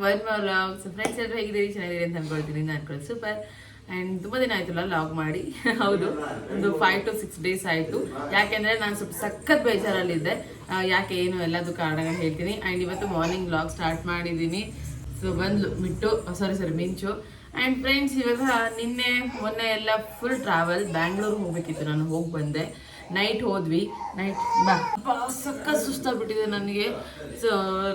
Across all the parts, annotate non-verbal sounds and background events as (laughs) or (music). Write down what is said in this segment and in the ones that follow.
Back one more vlog so friends ಎಲ್ಲರೂ ಹೇಗಿದ್ದೀರಿ? ಚೆನ್ನಾಗಿದ್ದೀರಿ ಅಂತ ಅನ್ಕೊಳ್ತೀನಿ ನಾನು ಅನ್ಕೊಳ್ಳಿ ಸೂಪರ್ ಆ್ಯಂಡ್ ತುಂಬ ದಿನ ಆಯ್ತಲ್ಲ ಲಾಗ್ ಮಾಡಿ. ಹೌದು. ಒಂದು ಫೈವ್ ಟು ಸಿಕ್ಸ್ ಡೇಸ್ ಆಯಿತು. ಯಾಕೆಂದರೆ ನಾನು ಸ್ವಲ್ಪ ಸಖತ್ ಬೇಜಾರಲ್ಲಿದ್ದೆ. ಯಾಕೆ ಏನು ಎಲ್ಲದೂ ಕಾರಣ ಹೇಳ್ತೀನಿ. ಆ್ಯಂಡ್ ಇವತ್ತು ಮಾರ್ನಿಂಗ್ ಲಾಗ್ ಸ್ಟಾರ್ಟ್ ಮಾಡಿದ್ದೀನಿ. ಸೊ ಬಂದು ಬಿಟ್ಟು ಸಾರಿ ಸಾರಿ ಮಿಂಚು. ಆ್ಯಂಡ್ ಫ್ರೆಂಡ್ಸ್ ಇವಾಗ ನಿನ್ನೆ, ಮೊನ್ನೆ ಎಲ್ಲ ಫುಲ್ ಟ್ರಾವೆಲ್ ಬ್ಯಾಂಗ್ಳೂರ್ಗೆ ಹೋಗಬೇಕಿತ್ತು ನಾನು. ಹೋಗಿ ಬಂದೆ. ನೈಟ್ ಹೋದ್ವಿ. ನೈಟ್ ಬಾ. ಸಕ್ಕ ಸುಸ್ತಾಗ್ಬಿಟ್ಟಿದೆ ನನಗೆ. ಸೊ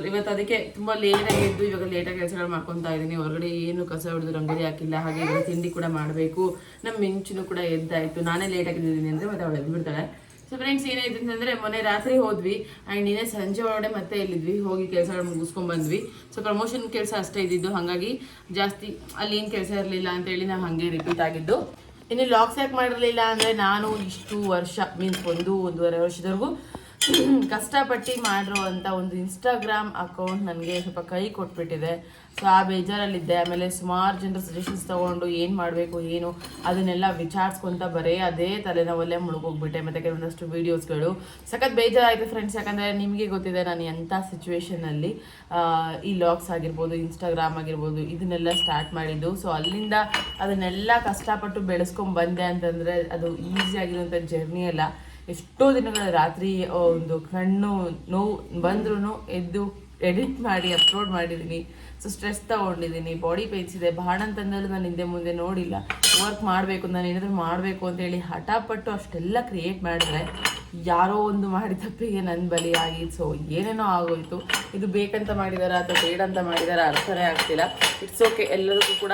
ಇವತ್ತು ಅದಕ್ಕೆ ತುಂಬ ಲೇಟಾಗಿ ಎದ್ದು ಇವಾಗ ಲೇಟಾಗಿ ಕೆಲಸಗಳು ಮಾಡ್ಕೊತಾ ಇದ್ದೀನಿ ಹೊರಗಡೆ ಏನು ಕಸ ಹೊಡೆದು ರಂಗೋಲಿ ಹಾಕಿಲ್ಲ, ಹಾಗೆ ತಿಂಡಿ ಕೂಡ ಮಾಡಬೇಕು. ನಮ್ಮ ಮಿಂಚುನು ಕೂಡ ಎದ್ದಾಯಿತು ನಾನೇ ಲೇಟಾಗಿ ಎದ್ದಿದ್ದೀನಿ ಅಂದರೆ ಮತ್ತೆ ಅವಳು ಎದ್ಬಿಡ್ತಾಳೆ. ಸೊ ಫ್ರೆಂಡ್ಸ್ ಏನಾಯ್ತು ಅಂತಂದರೆ, ಮೊನ್ನೆ ರಾತ್ರಿ ಹೋದ್ವಿ. ಆ್ಯಂಡ್ ನಿನ್ನೆ ಸಂಜೆ ಒಳಗಡೆ ಮತ್ತೆ ಇಲ್ಲಿದ್ವಿ ಹೋಗಿ ಕೆಲಸಗಳು ಮುಗಿಸ್ಕೊಂಡು ಬಂದ್ವಿ. ಸೊ ಪ್ರಮೋಷನ್ ಕೆಲಸ ಅಷ್ಟೇ ಇದ್ದಿದ್ದು. ಹಾಗಾಗಿ ಜಾಸ್ತಿ ಅಲ್ಲಿ ಏನು ಕೆಲಸ ಇರಲಿಲ್ಲ ಅಂತೇಳಿ ನಾವು ಹಾಗೆ ರಿಪೀಟ್ ಆಗಿದ್ದು. ಇನ್ನು ಲಾಕ್ಸ್ ಯಾಕೆ ಮಾಡಿರಲಿಲ್ಲ ಅಂದರೆ ನಾನು ಇಷ್ಟು ವರ್ಷ ಮೀನ್ಸ್ ಒಂದು ಒಂದೂವರೆ ವರ್ಷದವರೆಗೂ ಕಷ್ಟಪಟ್ಟು ಮಾಡಿರೋ ಅಂತ ಒಂದು ಇನ್ಸ್ಟಾಗ್ರಾಮ್ ಅಕೌಂಟ್ ನನಗೆ ಸ್ವಲ್ಪ ಕೈ ಕೊಟ್ಬಿಟ್ಟಿದೆ. ಸೊ ಆ ಬೇಜಾರಲ್ಲಿದ್ದೆ. ಆಮೇಲೆ ಸುಮಾರು ಜನರ ಸಜೆಷನ್ಸ್ ತೊಗೊಂಡು ಏನು ಮಾಡಬೇಕು, ಏನು ಅದನ್ನೆಲ್ಲ ವಿಚಾರಿಸ್ಕೊಂತ ಬರೀ ಅದೇ ತಲೆನೋವಲ್ಲೇ ಮುಳುಗೋಗ್ಬಿಟ್ಟೆ. ಮತ್ತು ಕೆಲವೊಂದಷ್ಟು ವೀಡಿಯೋಸ್ಗಳು ಸಖತ್ ಬೇಜಾರಾಯಿತು ಫ್ರೆಂಡ್ಸ್ ಯಾಕಂದರೆ ನಿಮಗೆ ಗೊತ್ತಿದೆ ನಾನು ಎಂಥ ಸಿಚುವೇಶನಲ್ಲಿ ಈ ಲಾಗ್ಸ್ ಆಗಿರ್ಬೋದು ಇನ್ಸ್ಟಾಗ್ರಾಮ್ ಆಗಿರ್ಬೋದು, ಇದನ್ನೆಲ್ಲ ಸ್ಟಾರ್ಟ್ ಮಾಡಿದ್ದು. ಸೊ ಅಲ್ಲಿಂದ ಅದನ್ನೆಲ್ಲ ಕಷ್ಟಪಟ್ಟು ಬೆಳೆಸ್ಕೊಂಡು ಬಂದೆ ಅಂತಂದರೆ ಅದು ಈಸಿ ಆಗಿರುವಂಥ ಜರ್ನಿ ಅಲ್ಲ. ಎಷ್ಟೋ ದಿನಗಳ ರಾತ್ರಿ ಒಂದು ಕಣ್ಣು, ನೋವು ಬಂದ್ರೂ ಎದ್ದು ಎಡಿಟ್ ಮಾಡಿ ಅಪ್ಲೋಡ್ ಮಾಡಿದ್ದೀನಿ ಸೊ ಸ್ಟ್ರೆಸ್ ತಗೊಂಡಿದ್ದೀನಿ ಬಾಡಿ ಪೇನ್ಸ್ ಇದೆ. ಬಹಳ ಅಂತಂದಲ್ಲೂ ನಾನು ಹಿಂದೆ ಮುಂದೆ ನೋಡಿಲ್ಲ. ವರ್ಕ್ ಮಾಡಬೇಕು, ನಾನು ಏನಾದರೂ ಮಾಡಬೇಕು ಅಂತೇಳಿ ಹಠಪಟ್ಟು ಅಷ್ಟೆಲ್ಲ ಕ್ರಿಯೇಟ್ ಮಾಡಿದ್ರೆ ಯಾರೋ ಒಂದು ಮಾಡಿದ ತಪ್ಪಿಗೆ ನನ್ನ ಆಗಿ ಸೊ ಏನೇನೋ ಆಗೋಯ್ತು. ಇದು ಬೇಕಂತ ಮಾಡಿದಾರ ಅಥವಾ ಬೇಡ ಅಂತ ಮಾಡಿದಾರ ಅರ್ಥನೇ ಆಗ್ತಿಲ್ಲ. ಇಟ್ಸ್ ಓಕೆ ಎಲ್ಲರಿಗೂ ಕೂಡ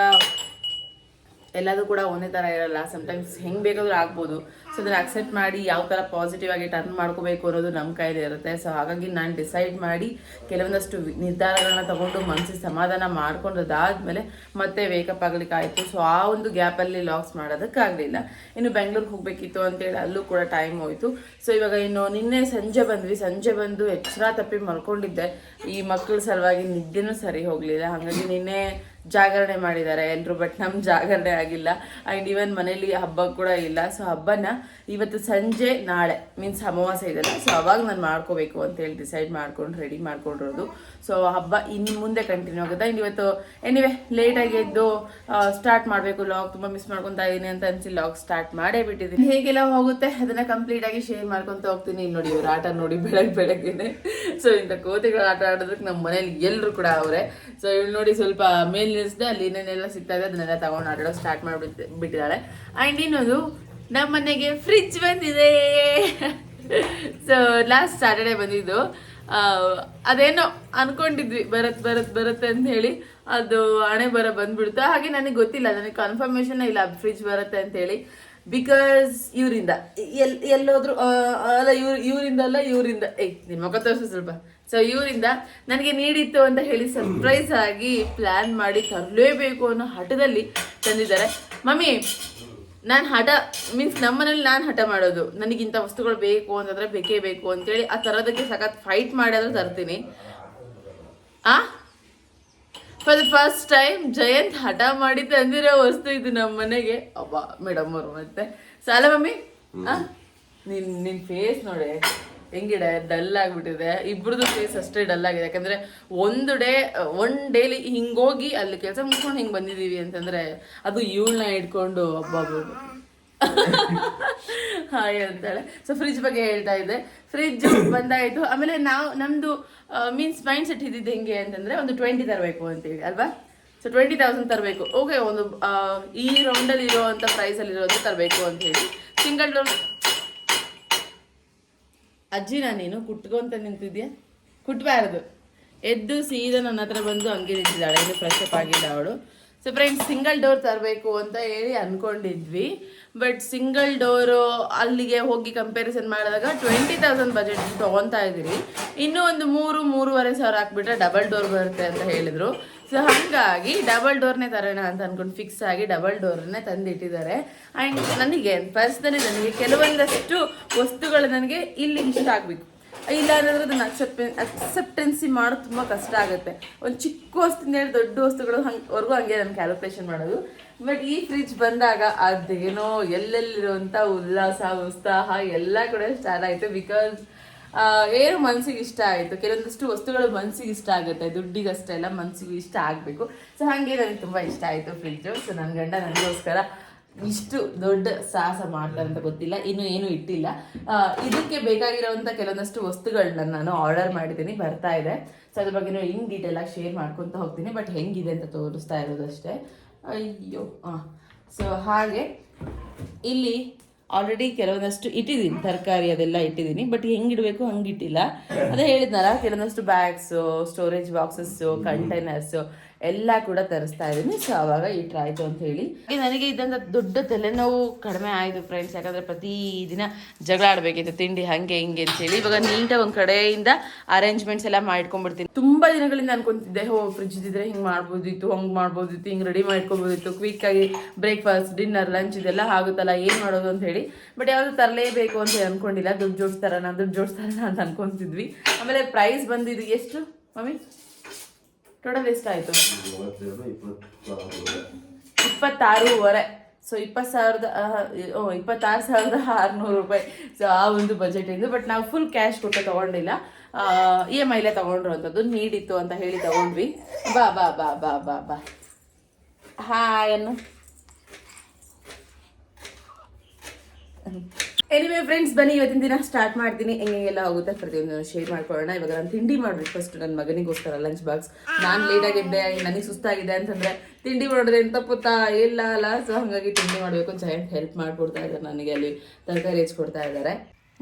ಎಲ್ಲದೂ ಕೂಡ ಒಂದೇ ಥರ ಇರಲ್ಲ. ಸಮಟೈಮ್ಸ್ ಹೆಂಗೆ ಬೇಕಾದ್ರೂ ಆಗ್ಬೋದು. ಸೊ ಅದನ್ನು ಅಕ್ಸೆಪ್ಟ್ ಮಾಡಿ ಯಾವ ಥರ ಪಾಸಿಟಿವ್ ಆಗಿ ಟರ್ನ್ ಮಾಡ್ಕೋಬೇಕು ಅನ್ನೋದು ನಮ್ಮ ಕೈಲಿ ಇರುತ್ತೆ. ಸೊ ಹಾಗಾಗಿ ನಾನು ಡಿಸೈಡ್ ಮಾಡಿ ಕೆಲವೊಂದಷ್ಟು ನಿರ್ಧಾರಗಳನ್ನ ತಗೊಂಡು ಮನಸ್ಸಿಗೆ ಸಮಾಧಾನ ಮಾಡ್ಕೊಂಡದಾದ್ಮೇಲೆ ಮತ್ತೆ ವೇಕಪ್ ಆಗ್ಲಿಕ್ಕೆ ಆಯಿತು. ಸೊ ಆ ಒಂದು ಗ್ಯಾಪಲ್ಲಿ ಲಾಕ್ಸ್ ಮಾಡೋದಕ್ಕಾಗಲಿಲ್ಲ. ಇನ್ನು ಬೆಂಗಳೂರಿಗೆ ಹೋಗಬೇಕಿತ್ತು ಅಂತೇಳಿ ಅಲ್ಲೂ ಕೂಡ ಟೈಮ್ ಹೋಯಿತು. ಸೊ ಇವಾಗ ಇನ್ನು ನಿನ್ನೆ ಸಂಜೆ ಬಂದ್ವಿ. ಸಂಜೆ ಬಂದು ಎಚ್ಚರ ತಪ್ಪಿ ಮಲ್ಕೊಂಡಿದ್ದೆ. ಈ ಮಕ್ಕಳ ಸಲುವಾಗಿ ನಿದ್ದೆನೂ ಸರಿ ಹೋಗಲಿಲ್ಲ. ಹಾಗಾಗಿ ನಿನ್ನೆ ಜಾಗರಣೆ ಮಾಡಿದ್ದಾರೆ. ಎಲ್ಲರೂ ಬಟ್ ನಮ್ಮ ಜಾಗರಣೆ ಆಗಿಲ್ಲ. ಆ್ಯಂಡ್ ಈವನ್ ಮನೇಲಿ ಹಬ್ಬ ಕೂಡ ಇಲ್ಲ. ಸೊ ಹಬ್ಬನ ಇವತ್ತು ಸಂಜೆ, ನಾಳೆ ಮೀನ್ಸ್ ಅಮಾವಾಸ್ಯ ಇದೆಲ್ಲ ಸೊ ಅವಾಗ ನಾನು ಮಾಡ್ಕೋಬೇಕು ಅಂತ ಹೇಳಿ ಡಿಸೈಡ್ ಮಾಡ್ಕೊಂಡು ರೆಡಿ ಮಾಡ್ಕೊಂಡಿರೋದು. ಸೊ ಹಬ್ಬ ಇನ್ನು ಮುಂದೆ ಕಂಟಿನ್ಯೂ ಆಗುತ್ತೆ. ಆ್ಯಂಡ್ ಇವತ್ತು ಎನಿವೆ ಲೇಟಾಗಿ ಎದ್ದು ಸ್ಟಾರ್ಟ್ ಮಾಡಬೇಕು. ಲಾಗ್ ತುಂಬ ಮಿಸ್ ಮಾಡ್ಕೊತಾ ಇದ್ದೀನಿ ಅಂತ ಅನ್ಸಿ ಲಾಗ್ ಸ್ಟಾರ್ಟ್ ಮಾಡೇ ಬಿಟ್ಟಿದ್ದೀನಿ ಹೇಗೆಲ್ಲ ಹೋಗುತ್ತೆ? ಅದನ್ನ ಕಂಪ್ಲೀಟ್ ಆಗಿ ಶೇರ್ ಮಾಡ್ಕೊಂತ ಹೋಗ್ತೀನಿ. ಇಲ್ಲಿ ನೋಡಿ ಇವ್ರ ಆಟ ನೋಡಿ ಬೆಳಗ್ಗೆ ಬೆಳಗ್ಗೆನೆ. ಸೊ ಇಂಥ ಕೋತಿಗಳು ಆಟ ಆಡೋದಕ್ಕೆ ನಮ್ಮ ಮನೇಲಿ ಎಲ್ಲರೂ ಕೂಡ ಅವ್ರೆ. ಸೊ ಇವ್ ನೋಡಿ ಸ್ವಲ್ಪ ಮೇಲ್ ನಿಲ್ಲಿಸಿದೆ ಅಲ್ಲಿ ಏನೇನೆಲ್ಲ ಸಿಗ್ತಾ ಇದೆ, ಅದನ್ನೆಲ್ಲ ತಗೊಂಡು ಆಟಾಡೋ ಸ್ಟಾರ್ಟ್ ಮಾಡಿಬಿಟ್ಟು ಬಿಟ್ಟಿದ್ದಾಳೆ ಆ್ಯಂಡ್ ಇನ್ನೊಂದು ನಮ್ಮ ಮನೆಗೆ ಫ್ರಿಜ್ ಬಂದಿದೆ. ಸೊ ಲಾಸ್ಟ್ ಸ್ಯಾಟರ್ಡೆ ಬಂದಿದ್ದು. ಅದೇನೋ ಅನ್ಕೊಂಡಿದ್ವಿ, ಬರತ್ ಬರತ್, ಬರುತ್ತೆ ಅಂತ ಹೇಳಿ. ಅದು ಹಣೆ ಬರ ಬಂದ್ಬಿಡ್ತು. ಹಾಗೆ ನನಗೆ ಗೊತ್ತಿಲ್ಲ, ನನಗೆ ಕನ್ಫರ್ಮೇಶನ್ ಇಲ್ಲ ಫ್ರಿಜ್ ಬರುತ್ತೆ ಅಂತ ಹೇಳಿ. ಬಿಕಾಸ್ ಇವರಿಂದ, ಎಲ್, ಎಲ್ಲೋದ್ರು ಅಲ್ಲ, ಇವ್ರ, ಇವರಿಂದ ಅಲ್ಲ, ಇವರಿಂದ. ಏ ನಿಮ್ಮ ಮುಖ ತೋರಿಸು ಸ್ವಲ್ಪ. ಸೊ ಇವರಿಂದ ನನಗೆ ನೀಡಿತ್ತು ಅಂತ ಹೇಳಿ ಸರ್ಪ್ರೈಸ್ ಆಗಿ ಪ್ಲಾನ್ ಮಾಡಿ ತರಲೇಬೇಕು ಅನ್ನೋ ಹಠದಲ್ಲಿ ತಂದಿದ್ದಾರೆ. ಮಮ್ಮಿ ನಾನು ಹಠ ಮೀನ್ಸ್ ನಮ್ಮನೇಲಿ ನಾನು ಹಠ ಮಾಡೋದು. ನನಗಿಂಥ ವಸ್ತುಗಳು ಬೇಕು ಅಂತಂದ್ರೆ ಬೇಕೇ ಬೇಕು ಅಂತೇಳಿ ಆ ತರೋದಕ್ಕೆ ಸಖತ್ ಫೈಟ್ ಮಾಡಿದ್ರೆ ತರ್ತೀನಿ. ಆ? For the first time Jayanth ಹಠ ಮಾಡಿ ತಂದಿರೋ ವಸ್ತು ಇದು ನಮ್ಮ ಮನೆಗೆ ಅಬ್ಬಾ ಮೇಡಮ್ ಅವರು ಮತ್ತೆ. ಸಾಲ ಮಮ್ಮಿ? ನಿನ್ ನಿನ್ ಫೇಸ್ ನೋಡಿ. ಹೆಂಗಿದೆ? ಡಲ್ ಆಗಿಬಿಟ್ಟಿದೆ. ಇಬ್ರದ್ದು ಫೇಸ್ ಅಷ್ಟೇ ಡಲ್ ಆಗಿದೆ. ಯಾಕಂದ್ರೆ ಒಂದು ಡೇ ಒನ್ ಡೇಲಿ ಹಿಂಗೋಗಿ ಅಲ್ಲಿ ಕೆಲಸ ಮುಗಿಸ್ಕೊಂಡು ಹಿಂಗೆ ಬಂದಿದೀವಿ ಅಂತಂದ್ರೆ ಅದು ಇವಳನ್ನ ಇಟ್ಕೊಂಡು ಒಬ್ಬೊಬ್ಬರು (laughs) ಹಾಯ್ ಅಂತಾಳೆ. ಸೊ ಫ್ರಿಜ್ ಬಗ್ಗೆ ಹೇಳ್ತಾ ಇದ್ದೆ. ಫ್ರಿಜ್ ಬಂದಾಯ್ತು. ಆಮೇಲೆ ನಾವು, ನಮ್ದು ಮೀನ್ಸ್ ಮೈಂಡ್ ಸೆಟ್ ಇದ್ದಿದ್ದು ಹೆಂಗೆ ಅಂತಂದ್ರೆ ಒಂದು ಟ್ವೆಂಟಿ ತರಬೇಕು ಅಂತೇಳಿ, ಅಲ್ವಾ? ಸೊ ಟ್ವೆಂಟಿ ತೌಸಂಡ್ ತರಬೇಕು. ಓಕೆ ಒಂದು ಈ ರೌಂಡಲ್ಲಿ ಇರುವಂಥ ಪ್ರೈಸಲ್ಲಿ ಇರೋದು ತರಬೇಕು ಅಂತ ಹೇಳಿ ಸಿಂಗಲ್ ಡೋರ್ ಅಜ್ಜಿ, ನೀನು ಕುಟ್ಕೊಂತ ನಿಂತಿದ್ಯಾ? ಕುಟ್ಬಾರದು. ಎದ್ದು ಸೀದಾ ನನ್ನ ಹತ್ರ ಬಂದು ಹಂಗೆ ನಿಂತಿದ್ದಾಳೆ. ಇನ್ನು ಫ್ರೆಶ್ ಅಪ್ ಆಗಿಲ್ಲ ಅವಳು. ಸೊ ಫ್ರೆಂಡ್ಸ್ ಸಿಂಗಲ್ ಡೋರ್ ತರಬೇಕು ಅಂತ ಹೇಳಿ ಅನ್ಕೊಂಡಿದ್ವಿ. ಬಟ್ ಸಿಂಗಲ್ ಡೋರು ಅಲ್ಲಿಗೆ ಹೋಗಿ ಕಂಪ್ಯಾರಿಸನ್ ಮಾಡಿದಾಗ ಟ್ವೆಂಟಿ ತೌಸಂಡ್ ಬಜೆಟ್ ತೊಗೊತಾ ಇದ್ದೀವಿ ಇನ್ನೂ ಒಂದು ಮೂರು, ಮೂರುವರೆ ಸಾವಿರ ಹಾಕ್ಬಿಟ್ರೆ ಡಬಲ್ ಡೋರ್ ಬರುತ್ತೆ ಅಂತ ಹೇಳಿದ್ರು. ಸೊ ಹಾಗಾಗಿ ಡಬಲ್ ಡೋರ್ನೇ ತರೋಣ ಅಂತ ಅನ್ಕೊಂಡು ಫಿಕ್ಸ್ ಆಗಿ ಡಬಲ್ ಡೋರ್ನೇ ತಂದಿಟ್ಟಿದ್ದಾರೆ. ಆ್ಯಂಡ್ ನನಗೆ ಪರ್ಸ್ನಲಿ ನನಗೆ ಕೆಲವೊಂದಷ್ಟು ವಸ್ತುಗಳು ನನಗೆ ಇಲ್ಲಿ ಇಷ್ಟ ಆಗಬೇಕು. ಇಲ್ಲ ಅನ್ನೋದ್ರೆ ಅದನ್ನ ಅಕ್ಸೆಪ್ಟ್ ಅಕ್ಸೆಪ್ಟೆನ್ಸಿ ಮಾಡೋದು ತುಂಬ ಕಷ್ಟ ಆಗುತ್ತೆ. ಒಂದು ಚಿಕ್ಕ ವಸ್ತುನೇ ಹೇಳಿ ದೊಡ್ಡ ವಸ್ತುಗಳು ಹಂಗೆವರೆಗೂ ಹಂಗೆ ನಾನು ಕ್ಯಾಲ್ಕುಲೇಷನ್ ಮಾಡೋದು. ಬಟ್ ಈ ಫ್ರಿಜ್ ಬಂದಾಗ ಅದೇನೋ ಎಲ್ಲೆಲ್ಲಿರುವಂಥ ಉಲ್ಲಾಸ, ಉತ್ಸಾಹ ಎಲ್ಲ ಕೂಡ ಸ್ಟಾರ್ಟ್ ಆಯಿತು ಬಿಕಾಸ್ ಏನು ಮನಸ್ಸಿಗೆ ಇಷ್ಟ ಆಯಿತು? ಕೆಲವೊಂದಷ್ಟು ವಸ್ತುಗಳು ಮನಸ್ಸಿಗೆ ಇಷ್ಟ ಆಗುತ್ತೆ. ದುಡ್ಡಿಗಷ್ಟೇ ಎಲ್ಲ ಮನಸ್ಸಿಗೆ ಇಷ್ಟ ಆಗಬೇಕು. ಸೊ ಹಾಗೆ ನನಗೆ ತುಂಬ ಇಷ್ಟ ಆಯಿತು ಫ್ರಿಡ್ಜು ಸೊ ನನ್ನ ಗಂಡ ನನಗೋಸ್ಕರ ಇಷ್ಟು ದೊಡ್ಡ ಸಾಹಸ ಮಾಡ್ತಾರೆ ಅಂತ ಗೊತ್ತಿಲ್ಲ. ಇನ್ನು ಏನು ಇಟ್ಟಿಲ್ಲ. ಇದಕ್ಕೆ ಬೇಕಾಗಿರೋವಂಥ ಕೆಲವೊಂದಷ್ಟು ವಸ್ತುಗಳನ್ನ ನಾನು ಆರ್ಡರ್ ಮಾಡಿದ್ದೀನಿ. ಬರ್ತಾ ಇದೆ. ಸೊ ಅದ್ರ ಬಗ್ಗೆ ಇನ್ ಡೀಟೇಲ್ ಆಗಿ ಶೇರ್ ಮಾಡ್ಕೊತ ಹೋಗ್ತೀನಿ. ಬಟ್ ಹೆಂಗಿದೆ ಅಂತ ತೋರಿಸ್ತಾ ಇರೋದು ಅಷ್ಟೇ ಅಯ್ಯೋ ಹಾಂ ಸೊ ಹಾಗೆ ಇಲ್ಲಿ ಆಲ್ರೆಡಿ ಕೆಲವೊಂದಷ್ಟು ಇಟ್ಟಿದ್ದೀನಿ. ತರಕಾರಿ ಅದೆಲ್ಲ ಇಟ್ಟಿದ್ದೀನಿ. ಬಟ್ ಹೆಂಗಿಡಬೇಕು ಹಂಗೆ ಇಟ್ಟಿಲ್ಲ. ಅದೇ ಹೇಳಿದ್ನಲ್ಲ, ಕೆಲವೊಂದಷ್ಟು ಬ್ಯಾಗ್ಸು ಸ್ಟೋರೇಜ್ ಬಾಕ್ಸಸ್ಸು ಕಂಟೈನರ್ಸು ಎಲ್ಲ ಕೂಡ ತರಿಸ್ತಾ ಇದ್ದೀನಿ ಸೊ ಅವಾಗ ಇಟ್ರಾಯ್ತು ಅಂತ ಹೇಳಿ. ನನಗೆ ಇದ್ದಂಥ ದೊಡ್ಡ ತಲೆನೋವು ಕಡಿಮೆ ಆಯಿತು ಫ್ರೆಂಡ್ಸ್ ಯಾಕಂದರೆ ಪ್ರತಿ ದಿನ ಜಗಳ ಆಡಬೇಕಿತ್ತು. ತಿಂಡಿ ಹಾಗೆ ಹಿಂಗೆ ಅಂತ ಹೇಳಿ ಇವಾಗ ನೀಟಾಗಿ ಒಂದು ಕಡೆಯಿಂದ ಅರೇಂಜ್ಮೆಂಟ್ಸ್ ಎಲ್ಲ ಮಾಡ್ಕೊಂಡ್ಬಿಡ್ತೀನಿ. ತುಂಬ ದಿನಗಳಿಂದ ಅನ್ಕೊಂತಿದ್ದೆ ಹೋ ಫ್ರಿಜ್ ಇದ್ದಿದ್ರೆ ಹಿಂಗೆ ಮಾಡ್ಬೋದಿತ್ತು ಹಂಗೆ ಮಾಡ್ಬೋದಿತ್ತು ಹಿಂಗೆ ರೆಡಿ ಮಾಡ್ಕೊಬೋದಿತ್ತು ಕ್ವಿಕ್ಕಾಗಿ ಬ್ರೇಕ್ಫಾಸ್ಟ್ ಡಿನ್ನರ್ ಲಂಚ್ ಇದೆಲ್ಲ ಆಗುತ್ತಲ್ಲ ಏನು ಮಾಡೋದು ಅಂತ ಹೇಳಿ. ಬಟ್ ಯಾವುದು ತರಲೇಬೇಕು ಅಂತ ಅನ್ಕೊಂಡಿಲ್ಲ. ದುಡ್ಡು ಜೋಡಿಸ್ತಾರಣ ದುಡ್ಡು ಜೋಡಿಸ್ತಾರಣ ಅಂತ ಅನ್ಕೊಂತಿದ್ವಿ. ಆಮೇಲೆ ಪ್ರೈಸ್ ಬಂದಿದ್ದು ಎಷ್ಟು ಮಮ್ಮಿ? ಟೋಟಲ್ ಎಷ್ಟಾಯಿತು ಇಪ್ಪತ್ತಾರೂವರೆ. ಸೊ ಇಪ್ಪತ್ತು ಸಾವಿರದ ಓ ಇಪ್ಪತ್ತಾರು ಸಾವಿರದ ಆರುನೂರು ರೂಪಾಯಿ. ಸೊ ಆ ಒಂದು ಬಜೆಟ್ ಇಂದು. ಬಟ್ ನಾವು ಫುಲ್ ಕ್ಯಾಶ್ ಕೊಟ್ಟು ತಗೊಂಡಿಲ್ಲ. ಇ ಎಂ ಐಲೇ ತಗೊಂಡಿರುವಂಥದ್ದು. ನೀಡಿತ್ತು ಅಂತ ಹೇಳಿ ತಗೊಂಡ್ವಿ. ಬಾ ಬಾ ಬಾ ಬಾ ಬಾ ಬಾ. ಹಾಯ್ ಅನ್ನು. ಎನಿವೆ ಫ್ರೆಂಡ್ಸ್ ಬನ್ನಿ, ಇವತ್ತಿನ ದಿನ ಸ್ಟಾರ್ಟ್ ಮಾಡ್ತೀನಿ. ಹೆಂಗೆಲ್ಲ ಹೋಗುತ್ತೆ ಪ್ರತಿಯೊಂದು ಶೇರ್ ಮಾಡ್ಕೊಳ್ಳೋಣ. ಇವಾಗ ನಾನು ತಿಂಡಿ ಮಾಡ್ಬೇಕು ಫಸ್ಟ್ ನನ್ನ ಮಗನಿಗೋಸ್ಕರ ಲಂಚ್ ಬಾಕ್ಸ್ ನಾನು ಲೇಟಾಗಿದ್ದೆ ನನಗೆ ಸುಸ್ತಾಗಿದೆ ಅಂತಂದ್ರೆ ತಿಂಡಿ ಮಾಡಿದ್ರೆ ಎಂತ ಪುತ್ತ ಇಲ್ಲ, ಅಲ್ಲ. ಸೊ ಹಾಗಾಗಿ ತಿಂಡಿ ಮಾಡಬೇಕು ಜಯಂಟ್ ಹೆಲ್ಪ್ ಮಾಡಿಕೊಡ್ತಾ ಇದ್ದಾರೆ ನನಗೆ ಅಲ್ಲಿ ತರಕಾರಿ ಹೆಚ್ಚಿಕೊಡ್ತಾ ಇದ್ದಾರೆ